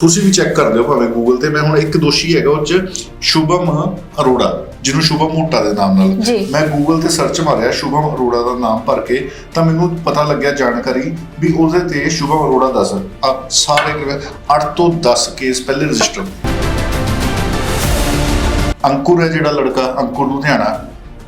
ਤੁਸੀਂ ਵੀ ਚੈੱਕ ਕਰ ਲਿਓ ਭਾਵੇਂ ਗੂਗਲ ਤੇ। ਮੈਂ ਹੁਣ ਇੱਕ ਦੋਸ਼ੀ ਹੈਗਾ ਉਹ ਚ ਸ਼ੁਭਮ ਅਰੋੜਾ ਜਿਹਨੂੰ ਸ਼ੁਭਮ ਮੋਟਾ ਦੇ ਨਾਮ ਨਾਲ। ਮੈਂ ਗੂਗਲ ਤੇ ਸਰਚ ਮਾਰਿਆ ਸ਼ੁਭਮ ਅਰੋੜਾ ਦਾ ਨਾਮ ਭਰ ਕੇ ਤਾਂ ਮੈਨੂੰ ਪਤਾ ਲੱਗਿਆ ਜਾਣਕਾਰੀ ਵੀ ਉਹਦੇ ਤੇ ਸ਼ੁਭਮ ਅਰੋੜਾ ਆ ਸਾਰੇ 8 ਤੋਂ 10 ਕੇਸ ਪਹਿਲੇ ਰਜਿਸਟਰ ਅੰਕੁਰ ਹੈ ਜਿਹੜਾ ਲੜਕਾ ਅੰਕੁਰ ਲੁਧਿਆਣਾ।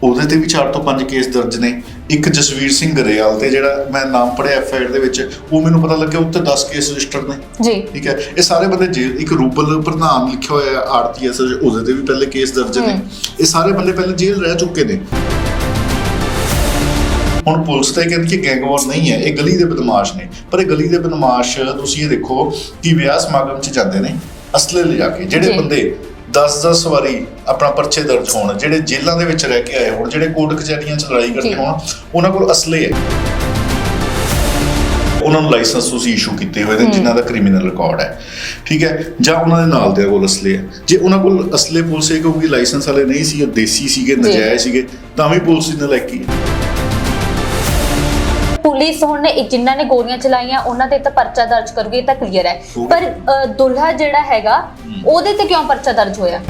ਉਹਦੇ ਤੇ ਵੀ 4 ਤੋਂ 5 ਕੇਸ ਦਰਜ ਨੇ। ਇੱਕ ਜਸਵੀਰ ਸਿੰਘ ਗਰੇਵਾਲ ਤੇ ਜਿਹੜਾ ਮੈਂ ਨਾਮ ਪੜਿਆ ਐਫਆਈਆਰ ਦੇ ਵਿੱਚ ਉਹ ਮੈਨੂੰ ਪਤਾ ਲੱਗਿਆ ਉੱਤੇ 10 ਕੇਸ ਰਜਿਸਟਰ ਨੇ। ਜੀ। ਠੀਕ ਹੈ? ਇਹ ਸਾਰੇ ਬੰਦੇ ਜੇਲ੍ਹ ਇੱਕ ਰੂਬਲ ਪ੍ਰਧਾਨ ਲਿਖਿਆ ਹੋਇਆ ਹੈ ਆਰਤੀ ਐਸ ਉਹਦੇ ਤੇ ਵੀ ਪਹਿਲੇ ਕੇਸ ਦਰਜ ਨੇ। ਇਹ ਸਾਰੇ ਬੰਦੇ ਪਹਿਲੇ ਜੇਲ੍ਹ ਰਹਿ ਚੁੱਕੇ ਨੇ। ਹੁਣ ਪੁਲਿਸ ਤਾਂ ਕਹਿੰਦੀ ਕਿ ਗੈਂਗਵਾਰ ਨਹੀਂ ਹੈ ਇਹ ਗਲੀ ਦੇ ਬਦਮਾਸ਼ ਨੇ। ਪਰ ਇਹ ਗਲੀ ਦੇ ਬਦਮਾਸ਼ ਤੁਸੀਂ ਇਹ ਦੇਖੋ ਕਿ ਵਿਆਹ ਸਮਾਗਮ 'ਚ ਜਾਂਦੇ ਨੇ ਅਸਲੇ ਲਿਜਾ ਕੇ ਜਿਹੜੇ। ਬੰਦੇ 10-10 ਵਾਰੀ ਆਪਣਾ ਪਰਚੇ ਦਰਜ ਹੋਣ ਜਿਹੜੇ ਜੇਲ੍ਹਾਂ ਦੇ ਵਿੱਚ ਰਹਿ ਕੇ ਆਏ ਹੋਣ ਜਿਹੜੇ ਕੋਰਟ ਕਚਹਿਰੀਆਂ 'ਚ ਲੜਾਈ ਕਰਦੇ। ਹੋਣ ਉਹਨਾਂ ਕੋਲ ਅਸਲੇ ਹੈ ਉਹਨਾਂ ਨੂੰ ਲਾਇਸੈਂਸ ਤੁਸੀਂ ਇਸ਼ੂ ਕੀਤੇ ਹੋਏ ਨੇ। ਜਿਨ੍ਹਾਂ ਦਾ ਕ੍ਰਿਮੀਨਲ ਰਿਕਾਰਡ ਹੈ ਠੀਕ ਹੈ ਜਾਂ ਉਹਨਾਂ ਦੇ ਨਾਲ ਦੇ ਕੋਲ ਅਸਲੇ ਹੈ ਜੇ ਉਹਨਾਂ ਕੋਲ ਅਸਲੇ ਪੁਲਿਸ ਕਹੂਗੀ ਲਾਇਸੈਂਸ ਵਾਲੇ ਨਹੀਂ ਸੀ ਉਹ ਦੇਸੀ ਸੀਗੇ। ਨਜਾਇਜ਼ ਸੀਗੇ ਤਾਂ ਵੀ ਪੁਲਿਸ ਇਹਨਾਂ ਲਾਇਕੀ ਹੈ ਪੁਲਿਸ ਹੁਣ ਇਹ ਜਿਨ੍ਹਾਂ ਨੇ ਗੋਲੀਆਂ ਚਲਾਈਆਂ ਉਹਨਾਂ ਤੇ ਤਾਂ ਪਰਚਾ ਦਰਜ ਕਰੂਗੀ ਇਹ ਤਾਂ ਕਲੀਅਰ ਹੈ। ਪਰ ਅ, ਦੁਲਹਾ ਜਿਹੜਾ ਹੈਗਾ ਉਹਦੇ ਤੇ ਕਿਉਂ ਪਰਚਾ ਦਰਜ ਹੋਇਆ?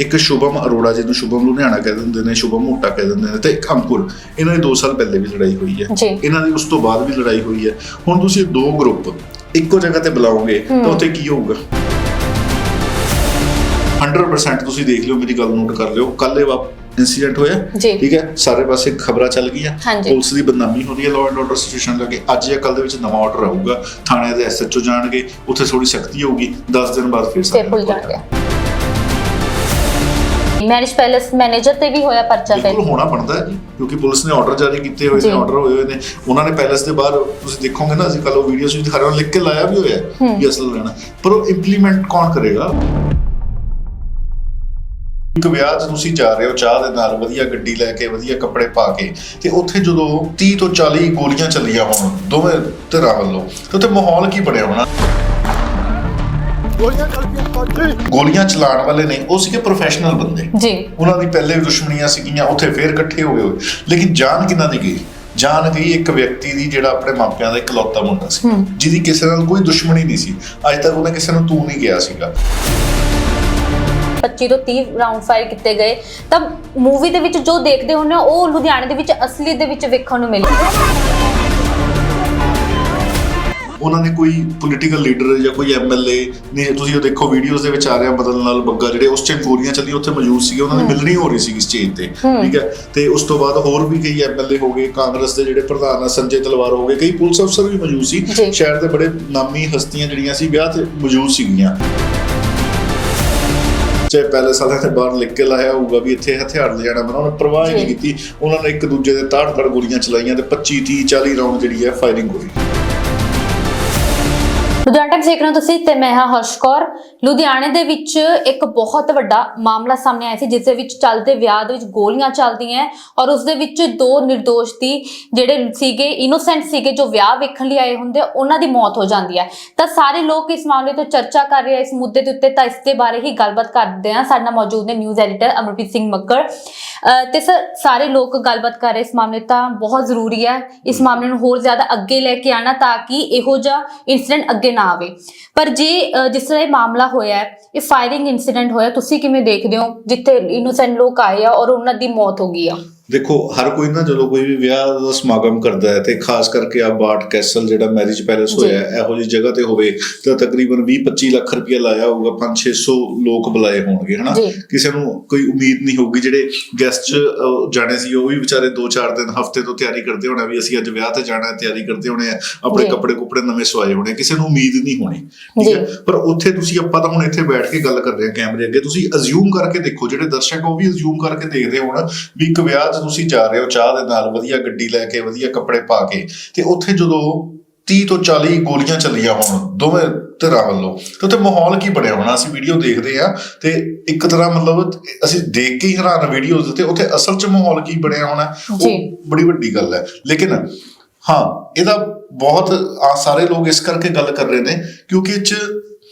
ਇੱਕ ਸ਼ੁਭਮ ਅਰੋੜਾ ਜਿਹਨੂੰ ਸ਼ੁਭਮ ਲੁਧਿਆਣਾ ਕਹਿ ਦਿੰਦੇ ਨੇ ਸ਼ੁਭਮ ਮੋਟਾ ਕਹਿ ਦਿੰਦੇ ਨੇ ਤੇ ਇੱਕ ਅੰਕੁਰ ਇਹਨਾਂ ਦੀ 2 ਸਾਲ ਪਹਿਲੇ ਵੀ ਲੜਾਈ ਹੋਈ ਹੈ। ਇਹਨਾਂ ਦੀ ਉਸ ਤੋਂ ਬਾਅਦ ਵੀ ਲੜਾਈ ਹੋਈ ਹੈ। ਹੁਣ ਤੁਸੀਂ ਦੋ ਗਰੁੱਪ ਇੱਕੋ ਜਗ੍ਹਾ ਤੇ ਬੁਲਾਓਗੇ ਤਾਂ। ਉੱਥੇ ਕੀ ਹੋਊਗਾ? 100% ਤੁਸੀਂ ਦੇਖ ਲਿਓ ਮੇਰੀ ਗੱਲ ਨੋਟ ਕਰ ਲਿਓ। ਕੱਲ ਇਹ ਵਾ ਇਨਸੀਡੈਂਟ ਹੋਇਆ। ਜੀ। ਠੀਕ ਹੈ? ਸਾਰੇ ਪਾਸੇ ਖਬਰਾਂ ਚੱਲ ਗਈਆਂ। ਹਾਂਜੀ। ਪੁਲਿਸ ਦੀ ਬਦਨਾਮੀ ਹੋ ਰਹੀ ਹੈ ਲਾਅ ਐਂਡ ਆਰਡਰ ਸਿਚੁਏਸ਼ਨ ਲੱਗੇ ਅੱਜ ਜਾਂ ਕੱਲ ਦੇ ਵਿੱਚ ਨਵਾਂ ਆਰਡਰ ਆਊਗਾ। ਥਾਣੇ ਦੇ ਐਸਐਚਓ ਜਾਣਗੇ ਉੱਥੇ ਥੋੜੀ ਸਖਤੀ ਹੋਊਗੀ। 10 ਦਿਨ ਬਾਅਦ ਫਿਰ ਤੇ ਸਾਰੇ ਭੁੱਲ ਜਾਣਗੇ ਮੈਰਿਜ ਪੈਲੇਸ ਮੈਨੇਜਰ ਤੇ ਵੀ ਹੋਇਆ ਪਰਚਾ ਤੇ ਬਿਲਕੁਲ ਹੋਣਾ ਬਣਦਾ ਹੈ ਜੀ ਕਿਉਂਕਿ ਪੁਲਿਸ ਨੇ ਆਰਡਰ ਜਾਰੀ ਕੀਤੇ ਹੋਏ ਨੇ ਜੀ। ਆਰਡਰ ਹੋਏ ਹੋਏ ਨੇ। ਉਹਨਾਂ ਨੇ ਪੈਲੇਸ ਦੇ ਬਾਹਰ ਤੁਸੀਂ ਦੇਖੋਗੇ ਨਾ ਅਸੀਂ ਕੱਲ ਉਹ ਵੀਡੀਓਸ ਵਿੱਚ ਦਿਖਾ ਰਹੇ ਹਾਂ ਲਿਖ ਕੇ ਲਾਇਆ ਵੀ ਹੋਇਆ ਹੈ ਹੂੰ। ਵੀ ਅਸਲ ਲੈਣਾ ਪਰ ਉਹ ਇੰਪਲੀਮੈਂਟ ਕੌਣ ਕਰੇਗਾ? ਇੱਕ ਵਿਆਹ 'ਚ ਤੁਸੀਂ ਜਾ ਰਹੇ ਹੋ ਚਾਹ ਦੇ ਨਾਲ ਵਧੀਆ ਗੱਡੀ ਲੈ ਕੇ ਵਧੀਆ ਕੱਪੜੇ ਪਾ ਕੇ ਤੇ ਉੱਥੇ ਜਦੋਂ 30 ਤੋਂ 40 ਗੋਲੀਆਂ ਚੱਲੀਆਂ ਹੋਣ ਦੋਵੇਂ ਧਿਰਾਂ ਵੱਲੋਂ ਤੇ ਉੱਥੇ ਮਾਹੌਲ ਕੀ ਬਣਿਆ ਹੋਣਾ? ਗੋਲੀਆਂ ਚੱਲਦੀਆਂ ਪੰਜੇ। ਗੋਲੀਆਂ ਚਲਾਉਣ ਵਾਲੇ ਨੇ ਉਹ ਸੀਗੇ ਪ੍ਰੋਫੈਸ਼ਨਲ ਬੰਦੇ। ਜੀ। ਉਹਨਾਂ ਦੀ ਪਹਿਲੇ ਵੀ ਦੁਸ਼ਮਣੀਆਂ ਸੀਗੀਆਂ ਉੱਥੇ ਫੇਰ ਇਕੱਠੇ ਹੋ ਗਏ ਹੋਏ। ਲੇਕਿਨ ਜਾਨ ਕਿਹਨਾਂ ਦੀ ਗਈ? ਜਾਨ ਗਈ ਇੱਕ ਵਿਅਕਤੀ ਦੀ ਜਿਹੜਾ ਆਪਣੇ ਮਾਪਿਆਂ ਦਾ ਇਕਲੌਤਾ ਮੁੰਡਾ ਸੀ। ਜਿਹਦੀ ਕਿਸੇ ਨਾਲ ਕੋਈ ਦੁਸ਼ਮਣੀ ਨਹੀਂ ਸੀ। ਅੱਜ ਤੱਕ ਉਹਨੇ ਕਿਸੇ ਨੂੰ ਤੂੰ ਨਹੀਂ ਗਿਆ ਸੀਗਾ। 25 ਤੋਂ 30 ਰਾਉਂਡ ਫਾਇਰ ਕੀਤੇ ਗਏ ਤਾਂ ਮੂਵੀ ਦੇ ਵਿੱਚ ਜੋ ਦੇਖਦੇ ਹੋ ਉਹ ਲੁਧਿਆਣੇ ਦੇ ਵਿੱਚ ਅਸਲੀ ਦੇ ਵਿੱਚ ਵੇਖਣ ਨੂੰ ਮਿਲਿਆ ਉਹਨਾਂ ਨੇ ਕੋਈ ਪੋਲੀਟੀਕਲ ਲੀਡਰ ਜਾਂ ਕੋਈ ਐਮਐਲਏ ਨਹੀਂ ਤੁਸੀਂ ਉਹ ਦੇਖੋ ਵੀਡੀਓਜ਼ ਦੇ ਵਿੱਚ ਆ ਰਿਹਾ ਬਦਲ ਨਾਲ ਬੱਗਾ ਜਿਹੜੇ ਉਸ ਟਾਈਮ ਗੋਲੀਆਂ ਚੱਲੀ ਉੱਥੇ ਮੌਜੂਦ ਸੀਗੇ ਉਹਨਾਂ ਦੀ। ਮਿਲਣੀ ਹੋ ਰਹੀ ਸੀ ਸਟੇਜ ਤੇ। ਠੀਕ ਹੈ ਤੇ ਉਸ ਤੋਂ ਬਾਅਦ ਹੋਰ ਵੀ ਕਈ ਐਮਐਲਏ ਹੋ ਗਏ ਕਾਂਗਰਸ ਦੇ ਜਿਹੜੇ ਪ੍ਰਧਾਨ ਆ ਸੰਜੇ ਤਲਵਾਰ ਹੋ ਗਏ ਕਈ ਪੁਲਿਸ ਅਫਸਰ ਵੀ ਮੌਜੂਦ ਸੀ। ਸ਼ਹਿਰ ਦੇ ਬੜੇ ਨਾਮੀ ਹਸਤੀਆਂ ਜਿਹੜੀਆਂ ਸੀ ਵਿਆਹ ਤੇ ਮੌਜੂਦ ਸੀਗੀਆਂ ਚਾਹੇ ਪੈਲੇਸ ਵਾਲਿਆਂ ਨੇ ਬਾਹਰ ਲਿਖ ਕੇ ਲਾਇਆ ਹੋਊਗਾ ਵੀ ਇੱਥੇ ਹਥਿਆਰ ਲੈ ਜਾਣਾ ਮਨਾ ਉਹਨੇ ਪਰਵਾਹ ਹੀ ਨਹੀਂ। ਕੀਤੀ ਉਹਨਾਂ ਨੇ ਇੱਕ ਦੂਜੇ ਦੇ ਤਾੜ ਤੜ ਗੋਲੀਆਂ ਚਲਾਈਆਂ ਤੇ 25 30 40 ਰਾਉਂਡ ਜਿਹੜੀ ਹੈ ਫਾਇਰਿੰਗ ਹੋਈ ਲੁਧਿਆਣਾ ਤੱਕ ਦੇਖ ਰਹੇ ਹੋ ਤੁਸੀਂ ਤੇ ਮੈਂ ਹਾਂ ਹਰਸ਼ ਕੌਰ। ਲੁਧਿਆਣੇ ਦੇ ਵਿੱਚ ਇੱਕ ਬਹੁਤ ਵੱਡਾ ਮਾਮਲਾ ਸਾਹਮਣੇ ਆਇਆ ਸੀ, ਜਿਸ ਦੇ ਵਿੱਚ ਚੱਲਦੇ ਵਿਆਹ ਦੇ ਵਿੱਚ ਗੋਲੀਆਂ ਚੱਲਦੀਆਂ ਔਰ ਉਸ ਦੇ ਵਿੱਚ ਦੋ નિર્ਦੋਸ਼ ਦੀ ਜਿਹੜੇ ਸੀਗੇ ਇਨੋਸੈਂਟ ਸੀਗੇ, ਜੋ ਵਿਆਹ ਵੇਖਣ ਲਈ ਆਏ ਹੁੰਦੇ ਉਹਨਾਂ ਦੀ ਮੌਤ ਹੋ ਜਾਂਦੀ ਹੈ ਤਾਂ ਸਾਰੇ ਲੋਕ ਇਸ ਮਾਮਲੇ ਤੋਂ ਚਰਚਾ ਕਰ ਰਹੇ ਆ, ਇਸ ਮੁੱਦੇ ਦੇ ਉੱਤੇ ਤਾਂ ਇਸ ਦੇ ਬਾਰੇ ਹੀ ਗੱਲਬਾਤ ਕਰਦੇ ਆ। ਸਾਡੇ ਨਾਲ ਮੌਜੂਦ ਨੇ ਨਿਊਜ਼ ਐਡੀਟਰ ਅਮਰਪ੍ਰੀਤ ਸਿੰਘ ਮੱਕੜ ਤੇ ਸਰ, ਸਾਰੇ ਲੋਕ ਗੱਲਬਾਤ ਕਰ ਰਹੇ ਇਸ ਮਾਮਲੇ ਤਾਂ ਬਹੁਤ ਜ਼ਰੂਰੀ ਹੈ ਇਸ ਮਾਮਲੇ ਨੂੰ ਹੋਰ ਜ਼ਿਆਦਾ ਅੱਗੇ ਲੈ ਕੇ ਆਣਾ ਤਾਂ ਕਿ ਇਹੋ ਜਿਹਾ ਇਨਸੀਡੈਂਟ ਅੱਗੇ ਨਾ ਆਵੇ। ਪਰ ਜੇ ਅਹ, ਜਿਸ ਤਰ੍ਹਾਂ ਇਹ ਮਾਮਲਾ ਹੋਇਆ ਹੈ ਇਹ ਫਾਇਰਿੰਗ ਇਨਸੀਡੈਂਟ ਹੋਇਆ ਤੁਸੀਂ ਕਿਵੇਂ ਦੇਖਦੇ ਹੋ? ਜਿੱਥੇ ਇਨੋਸੈਂਟ ਲੋਕ ਆਏ ਆ ਔਰ ਉਹਨਾਂ ਦੀ ਮੌਤ ਹੋ ਗਈ ਆ। ਦੇਖੋ ਹਰ ਕੋਈ ਨਾ ਜਦੋਂ ਕੋਈ ਵੀ ਵਿਆਹ ਦਾ ਸਮਾਗਮ ਕਰਦਾ ਹੈ ਤੇ ਖਾਸ ਕਰਕੇ ਆ ਬਾਟ ਕੈਸਲ ਜਿਹੜਾ ਮੈਰਿਜ ਪੈਲੇਸ। ਹੋਇਆ ਇਹੋ ਜਿਹੀ ਜਗ੍ਹਾ ਤੇ ਹੋਵੇ ਤਾਂ ਤਕਰੀਬਨ 20-25 ਲੱਖ ਰੁਪਇਆ ਲਾਇਆ ਹੋਊਗਾ 5-600 ਲੋਕ ਬੁਲਾਏ ਹੋਣਗੇ ਹਨਾ। ਕਿਸੇ ਨੂੰ ਕੋਈ ਉਮੀਦ ਨਹੀਂ ਹੋਊਗੀ ਜਿਹੜੇ ਗੈਸਟ ਜਾਣੇ ਸੀ ਉਹ ਵੀ ਵਿਚਾਰੇ 2-4 ਦਿਨ ਹਫ਼ਤੇ ਤੋਂ ਤਿਆਰੀ ਕਰਦੇ ਹੋਣੇ ਵੀ ਅਸੀਂ ਅੱਜ ਵਿਆਹ ਤੇ ਜਾਣਾ ਤਿਆਰੀ ਕਰਦੇ ਹੋਣੇ ਆ ਆਪਣੇ। ਕੱਪੜੇ ਕੁਪੜੇ ਨਵੇਂ ਸਵਾਏ ਹੋਣੇ ਕਿਸੇ ਨੂੰ ਉਮੀਦ ਨਹੀਂ ਹੋਣੀ ਠੀਕ। ਹੈ ਪਰ ਉੱਥੇ ਤੁਸੀਂ ਆਪਾਂ ਤਾਂ ਹੁਣ ਇੱਥੇ ਬੈਠ ਕੇ ਗੱਲ ਕਰ ਰਹੇ ਹਾਂ ਕੈਮਰੇ ਅੱਗੇ ਤੁਸੀਂ ਅਜ਼ਿਊਮ ਕਰਕੇ ਦੇਖੋ ਜਿਹੜੇ ਦਰਸ਼ਕ ਉਹ ਵੀ ਅਜ਼ਿਊਮ ਕਰਕੇ ਦੇਖਦੇ ਹੋਣ ਵੀ ਇੱਕ ਵਿਆਹ ਤੁਸੀਂ ਜਾ ਰਹੇ ਹੋ ਚਾਹ ਦੇ ਨਾਲ ਵਧੀਆ ਗੱਡੀ ਲੈ ਕੇ ਵਧੀਆ ਕੱਪੜੇ ਪਾ ਕੇ ਤੇ ਉੱਥੇ ਜਦੋਂ 30 ਤੋਂ 40 ਗੋਲੀਆਂ ਚੱਲੀਆਂ ਹੋਣ ਦੋਵੇਂ ਧਿਰਾਂ ਵੱਲੋਂ ਤੇ ਉੱਥੇ ਮਾਹੌਲ ਕੀ ਬਣਿਆ ਹੋਣਾ? ਅਸੀਂ ਵੀਡੀਓ ਦੇਖਦੇ ਆ ਤੇ ਇੱਕ ਤਰ੍ਹਾਂ ਮਤਲਬ ਅਸੀਂ ਦੇਖ ਕੇ ਹੀ ਹੈਰਾਨ ਵੀਡੀਓਜ਼ ਤੇ ਉੱਥੇ ਅਸਲ 'ਚ ਮਾਹੌਲ ਕੀ ਬਣਿਆ ਹੋਣਾ। ਉਹ ਬੜੀ ਵੱਡੀ ਗੱਲ ਹੈ। ਲੇਕਿਨ ਹਾਂ ਇਹਦਾ ਬਹੁਤ ਆ ਸਾਰੇ ਲੋਕ ਇਸ ਕਰਕੇ ਗੱਲ ਕਰ ਰਹੇ ਨੇ ਕਿਉਂਕਿ ਇਹ 'ਚ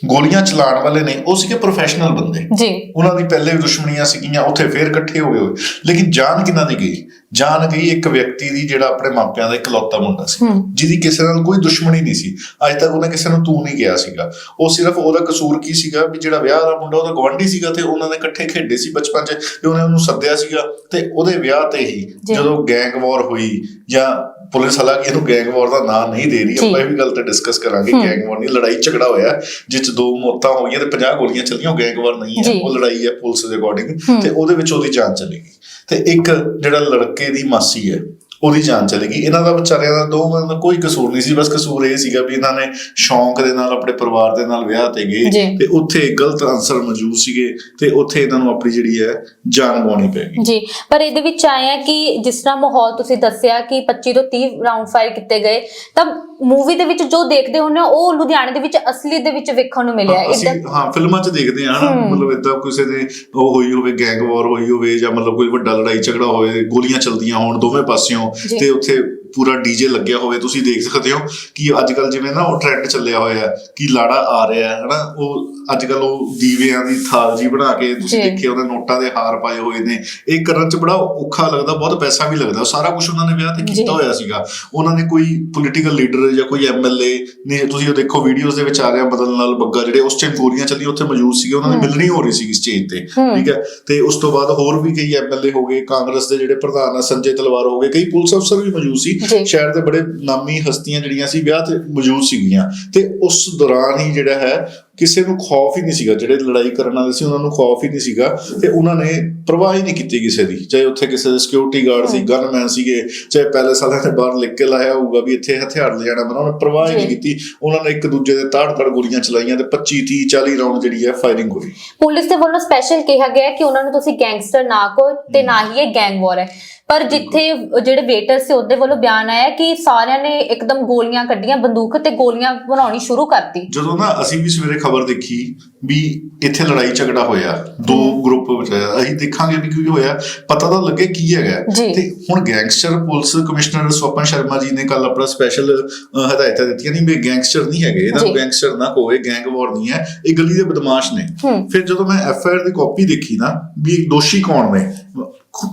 ਗੋਲੀਆਂ ਚਲਾਉਣ ਵਾਲੇ ਨੇ ਉਹ ਸੀਗੇ ਪ੍ਰੋਫੈਸ਼ਨਲ ਬੰਦੇ। ਜੀ। ਉਹਨਾਂ ਦੀ ਪਹਿਲੇ ਵੀ ਦੁਸ਼ਮਣੀਆਂ ਸੀਗੀਆਂ ਉੱਥੇ ਫੇਰ ਇਕੱਠੇ ਹੋ ਗਏ ਹੋਏ। ਲੇਕਿਨ ਜਾਨ ਕਿਹਨਾਂ ਦੀ ਗਈ? ਜਾਨ ਗਈ ਇੱਕ ਵਿਅਕਤੀ ਦੀ ਜਿਹੜਾ ਆਪਣੇ ਮਾਪਿਆਂ ਦਾ ਇਕਲੌਤਾ ਮੁੰਡਾ ਸੀ ਹੂੰ ਜਿਹਦੀ ਕਿਸੇ ਨਾਲ ਕੋਈ ਦੁਸ਼ਮਣੀ ਨਹੀਂ ਸੀ ਅੱਜ ਤੱਕ ਉਹਨੇ ਕਿਸੇ ਨੂੰ ਤੂੰ ਨਹੀਂ ਕਿਹਾ ਸੀਗਾ ਉਹ ਸਿਰਫ ਉਹਦਾ ਕਸੂਰ ਕੀ ਸੀਗਾ ਵੀ ਜਿਹੜਾ ਵਿਆਹ ਦਾ ਮੁੰਡਾ ਉਹਦਾ ਗਵਾਂਢੀ ਸੀਗਾ ਤੇ ਉਹਨਾਂ ਨੇ ਇਕੱਠੇ ਖੇਡੇ ਸੀ ਬਚਪਨ 'ਚ ਤੇ ਉਹਨੇ ਉਹਨੂੰ ਸੱਦਿਆ ਸੀਗਾ ਤੇ ਉਹਦੇ ਵਿਆਹ ਤੇ ਹੀ। ਜਦੋਂ ਗੈਂਗ ਵਾਰ ਹੋਈ ਜਾਂ ਪੁਲਿਸ ਹਾਲਾਂਕਿ ਇਹਨੂੰ ਗੈਂਗ ਵਾਰ ਦਾ ਨਾਂ ਨਹੀਂ ਦੇ ਰਹੀ। ਆਪਾਂ ਇਹ ਵੀ ਗੱਲ ਤੇ ਡਿਸਕਸ ਕਰਾਂਗੇ ਹੂੰ। ਗੈਂਗ ਵਾਰ ਨਹੀਂ ਲੜਾਈ ਝਗੜਾ ਹੋਇਆ ਜਿਸ 'ਚ ਦੋ ਮੌਤਾਂ ਹੋਈਆਂ ਤੇ 50 ਗੋਲੀਆਂ ਚੱਲੀਆਂ ਉਹ ਗੈਂਗ ਵਾਰ ਨਹੀਂ ਹੈ। ਉਹ ਲੜਾਈ ਹੈ ਪੁਲਿਸ ਦੇ ਅਕੋਰਡਿੰਗ ਹੂੰ। ਤੇ ਉਹਦੇ ਵਿੱਚ ਉਹਦੀ ਜਾਨ ਚਲੀ ਗਈ ਤੇ ਇੱਕ ਜਿਹੜਾ ਲੜਕੇ ਦੀ ਮਾਸੀ ਹੈ ਉਹਦੀ ਜਾਨ ਚਲੀ ਗਈ ਇਹਨਾਂ ਦਾ ਵਿਚਾਰਿਆਂ ਦਾ ਦੋਵਾਂ ਦਾ ਕੋਈ ਕਸੂਰ ਨਹੀਂ ਸੀ ਬਸ ਕਸੂਰ ਇਹ ਸੀਗਾ ਵੀ ਇਹਨਾਂ ਨੇ ਸ਼ੌਂਕ ਦੇ ਨਾਲ ਆਪਣੇ ਪਰਿਵਾਰ ਦੇ ਨਾਲ ਵਿਆਹ ਤੇ। ਗਏ ਤੇ ਉੱਥੇ ਗਲਤ ਅਨਸਰ ਮੌਜੂਦ ਸੀਗੇ ਤੇ ਉੱਥੇ ਇਹਨਾਂ ਨੂੰ ਆਪਣੀ ਜਿਹੜੀ ਹੈ ਜਾਨ ਗਵਾਉਣੀ ਪੈ ਗਈ ਜੀ ਪਰ ਇਹਦੇ ਵਿੱਚ ਆਇਆ ਕਿ ਜਿਸ ਤਰ੍ਹਾਂ ਮਾਹੌਲ ਤੁਸੀਂ ਦੱਸਿਆ ਕਿ 25 ਤੋਂ 30 ਰਾਉਂਡ ਫਾਇਰ ਕੀਤੇ ਗਏ ਤਾਂ ਮੂਵੀ ਦੇ ਵਿੱਚ ਜੋ ਦੇਖਦੇ ਹੁੰਦੇ ਹੋ ਉਹ ਲੁਧਿਆਣੇ ਦੇ ਵਿੱਚ ਅਸਲੀ ਦੇ ਵਿੱਚ ਵੇਖਣ ਨੂੰ ਮਿਲਿਆ ਇਦਾਂ ਹਾਂ ਫਿਲਮਾਂ 'ਚ ਦੇਖਦੇ ਹਾਂ ਨਾ। ਮਤਲਬ ਇਦਾਂ ਕਿਸੇ ਦੇ ਉਹ ਹੋਈ ਹੋਵੇ ਗੈਂਗ ਵਾਰ ਹੋਈ ਹੋਵੇ ਜਾਂ ਮਤਲਬ ਕੋਈ ਵੱਡਾ ਲੜਾਈ ਝਗੜਾ ਹੋਵੇ ਗੋਲੀਆਂ ਚੱਲਦੀਆਂ ਹੋਣ ਦੋਵੇਂ ਪਾਸਿਓਂ। ਤੇ ਉੱਥੇ ਪੂਰਾ ਡੀਜੇ ਲੱਗਿਆ ਹੋਵੇ ਤੁਸੀਂ ਦੇਖ ਸਕਦੇ ਹੋ ਕਿ ਅੱਜ ਕੱਲ ਜਿਵੇਂ ਨਾ ਉਹ ਟ੍ਰੈਂਡ ਚੱਲਿਆ ਹੋਇਆ ਹੈ ਕਿ ਲਾੜਾ ਆ ਰਿਹਾ ਹੈ ਹਨਾ ਉਹ ਅੱਜ ਕੱਲ ਉਹ ਦੀਵਿਆਂ ਦੀ ਥਾਲ ਜੀ ਬਣਾ ਕੇ ਤੁਸੀਂ। ਦੇਖਿਆ ਉਹਨੇ ਨੋਟਾਂ ਦੇ ਹਾਰ ਪਾਏ ਹੋਏ ਨੇ ਇਹ ਕਰਨ 'ਚ ਬੜਾ ਔਖਾ ਲੱਗਦਾ ਬਹੁਤ ਪੈਸਾ ਵੀ ਲੱਗਦਾ ਸਾਰਾ ਕੁਝ ਉਹਨਾਂ ਨੇ ਵਿਆਹ ਤੇ। ਕੀਤਾ ਹੋਇਆ ਸੀਗਾ ਉਹਨਾਂ ਨੇ ਕੋਈ ਪੋਲੀਟੀਕਲ ਲੀਡਰ ਜਾਂ ਕੋਈ ਐਮਐਲਏ ਨੇ ਤੁਸੀਂ ਉਹ ਦੇਖੋ ਵੀਡੀਓਜ਼ ਦੇ ਵਿੱਚ ਆ ਰਿਹਾ ਬਦਲ ਨਾਲ ਬੱਗਾ ਜਿਹੜੇ ਉਸ ਟਾਈਮ ਗੋਲੀਆਂ ਚੱਲੀਆਂ ਉੱਥੇ ਮੌਜੂਦ ਸੀਗੇ ਉਹਨਾਂ ਦੀ। ਮਿਲਣੀ ਹੋ ਰਹੀ ਸੀ ਸਟੇਜ ਤੇ। ਠੀਕ ਹੈ ਤੇ ਉਸ ਤੋਂ ਬਾਅਦ ਹੋਰ ਵੀ ਕਈ ਐਮਐਲਏ ਹੋ ਗਏ ਕਾਂਗਰਸ ਦੇ ਜਿਹੜੇ ਪ੍ਰਧਾਨ ਆ ਸੰਜੇ ਤਲਵਾਰ ਹੋ ਗਏ ਕਈ ਪੁਲਿਸ ਅਫਸਰ ਵੀ ਮੌਜੂਦ ਸੀ। ਸ਼ਹਿਰ ਦੇ ਬੜੇ ਨਾਮੀ ਹਸਤੀਆਂ ਜਿਹੜੀਆਂ ਸੀ ਵਿਆਹ ਤੇ ਮੌਜੂਦ ਸੀਗੀਆਂ ਤੇ ਉਸ ਦੌਰਾਨ ਹੀ ਜਿਹੜਾ ਹੈ ਕਿਸੇ ਨੂੰ ਖੌਫ ਹੀ ਨਹੀਂ ਸੀਗਾ ਜਿਹੜੇ ਲੜਾਈ ਕਰਨ ਵਾਲੇ ਸੀ ਉਹਨਾਂ ਨੂੰ ਖੌਫ ਹੀ ਨਹੀਂ ਸੀਗਾ ਤੇ ਉਹਨਾਂ ਨੇ ਪਰਵਾਹ ਹੀ ਨਹੀਂ ਕੀਤੀ ਕਿਸੇ ਦੀ। ਚਾਹੇ ਉੱਥੇ ਕਿਸੇ ਦੇ ਸਿਕਿਉਰਿਟੀ ਗਾਰਡ ਸੀ ਗਨਮੈਨ ਸੀਗੇ ਚਾਹੇ ਪੈਲੇਸ ਵਾਲਿਆਂ ਨੇ ਬਾਹਰ ਲਿਖ ਕੇ ਲਾਇਆ ਹੋਊਗਾ ਵੀ ਇੱਥੇ ਹਥਿਆਰ ਲੈ ਜਾਣਾ ਮਨਾ ਉਹਨਾਂ ਪਰਵਾਹ ਹੀ ਨਹੀਂ। ਕੀਤੀ। ਉਹਨਾਂ ਨੇ ਇੱਕ ਦੂਜੇ ਦੇ ਤਾੜ ਤਾੜ ਗੋਲੀਆਂ ਚਲਾਈਆਂ ਤੇ 25 30 40 ਰਾਉਂਡ ਜਿਹੜੀ ਹੈ ਫਾਇਰਿੰਗ ਹੋਈ। ਪੁਲਿਸ ਦੇ ਵੱਲੋਂ ਸਪੈਸ਼ਲ ਕਿਹਾ ਗਿਆ ਕਿ ਉਹਨਾਂ ਨੂੰ ਤੁਸੀਂ ਗੈਂਗਸਟਰ ਨਾ ਕਹੋ ਤੇ ਨਾ ਹੀ ਇਹ ਗੈਂਗ ਵਾਰ ਹੈ। ਪਰ ਜਿੱਥੇ ਜਿਹੜੇ ਵੇਟਰ ਸੀ ਉਹਦੇ ਵੱਲੋਂ ਬਿਆਨ ਆਇਆ ਕਿ ਸਾਰਿਆਂ ਨੇ ਇੱਕਦਮ ਗੋਲੀਆਂ ਕੱਢੀਆਂ ਬੰਦੂਕ ਤੇ ਗੋਲੀਆਂ ਬਣਾਉਣੀ ਸ਼ੁਰੂ ਕਰਤੀ। ਜਦੋਂ ਨਾ ਅਸੀਂ ਵੀ ਸਵੇਰੇ ਖਬਰ ਦੇਖੀ ਵੀ ਇੱਥੇ ਲੜਾਈ ਝਗੜਾ ਹੋਇਆ ਦੋ ਗਰੁੱਪ ਵਿੱਚ ਅਸੀਂ ਦੇਖਾਂਗੇ ਵੀ ਕੀ ਹੋਇਆ ਪਤਾ ਤਾਂ ਲੱਗੇ ਕੀ ਹੈਗਾ। ਤੇ ਹੁਣ gangster police commissioner Swapan Sharma ji ਨੇ ਕੱਲ ਆਪਣਾ ਸਪੈਸ਼ਲ ਹਦਾਇਤਾਂ ਦਿੱਤੀਆਂ ਨਹੀਂ ਵੀ ਗੈਂਗਸਟਰ ਨਹੀਂ ਹੈਗੇ ਇਹਨਾਂ ਨੂੰ। ਗੈਂਗਸਟਰ ਨਾ ਕੋਏ ਗੈਂਗ ਵਾਰ ਨਹੀਂ ਹੈ ਇਹ ਗਲੀ ਦੇ ਬਦਮਾਸ਼ ਨੇ। ਫਿਰ ਜਦੋਂ ਮੈਂ ਐਫ ਆਈ ਆਰ ਦੀ ਕਾਪੀ ਦੇਖੀ ਨਾ ਵੀ ਦੋਸ਼ੀ ਕੌਣ ਨੇ?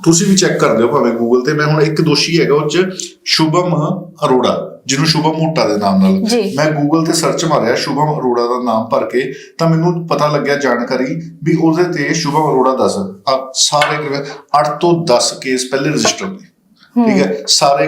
ਤੁਸੀਂ ਵੀ ਚੈੱਕ ਕਰ ਲਿਓ ਭਾਵੇਂ ਗੂਗਲ ਤੇ। ਮੈਂ ਹੁਣ ਇੱਕ ਦੋਸ਼ੀ ਹੈਗਾ ਉਹ ਚ ਸ਼ੁਭਮ ਅਰੋੜਾ ਜਿਹਨੂੰ ਸ਼ੁਭਮ ਮੋਟਾ ਦੇ ਨਾਮ ਨਾਲ। ਮੈਂ ਗੂਗਲ ਤੇ ਸਰਚ ਮਾਰਿਆ ਸ਼ੁਭਮ ਅਰੋੜਾ ਦਾ ਨਾਮ ਭਰ ਕੇ ਤਾਂ ਮੈਨੂੰ ਪਤਾ ਲੱਗਿਆ ਜਾਣਕਾਰੀ ਵੀ ਉਹਦੇ ਤੇ ਸ਼ੁਭਮ ਅਰੋੜਾ ਦੱਸ ਆ ਸਾਰੇ 8 ਤੋਂ 10 ਕੇਸ ਪਹਿਲੇ ਰਜਿਸਟਰ ਨੇ। ਠੀਕ ਹੈ? ਸਾਰੇ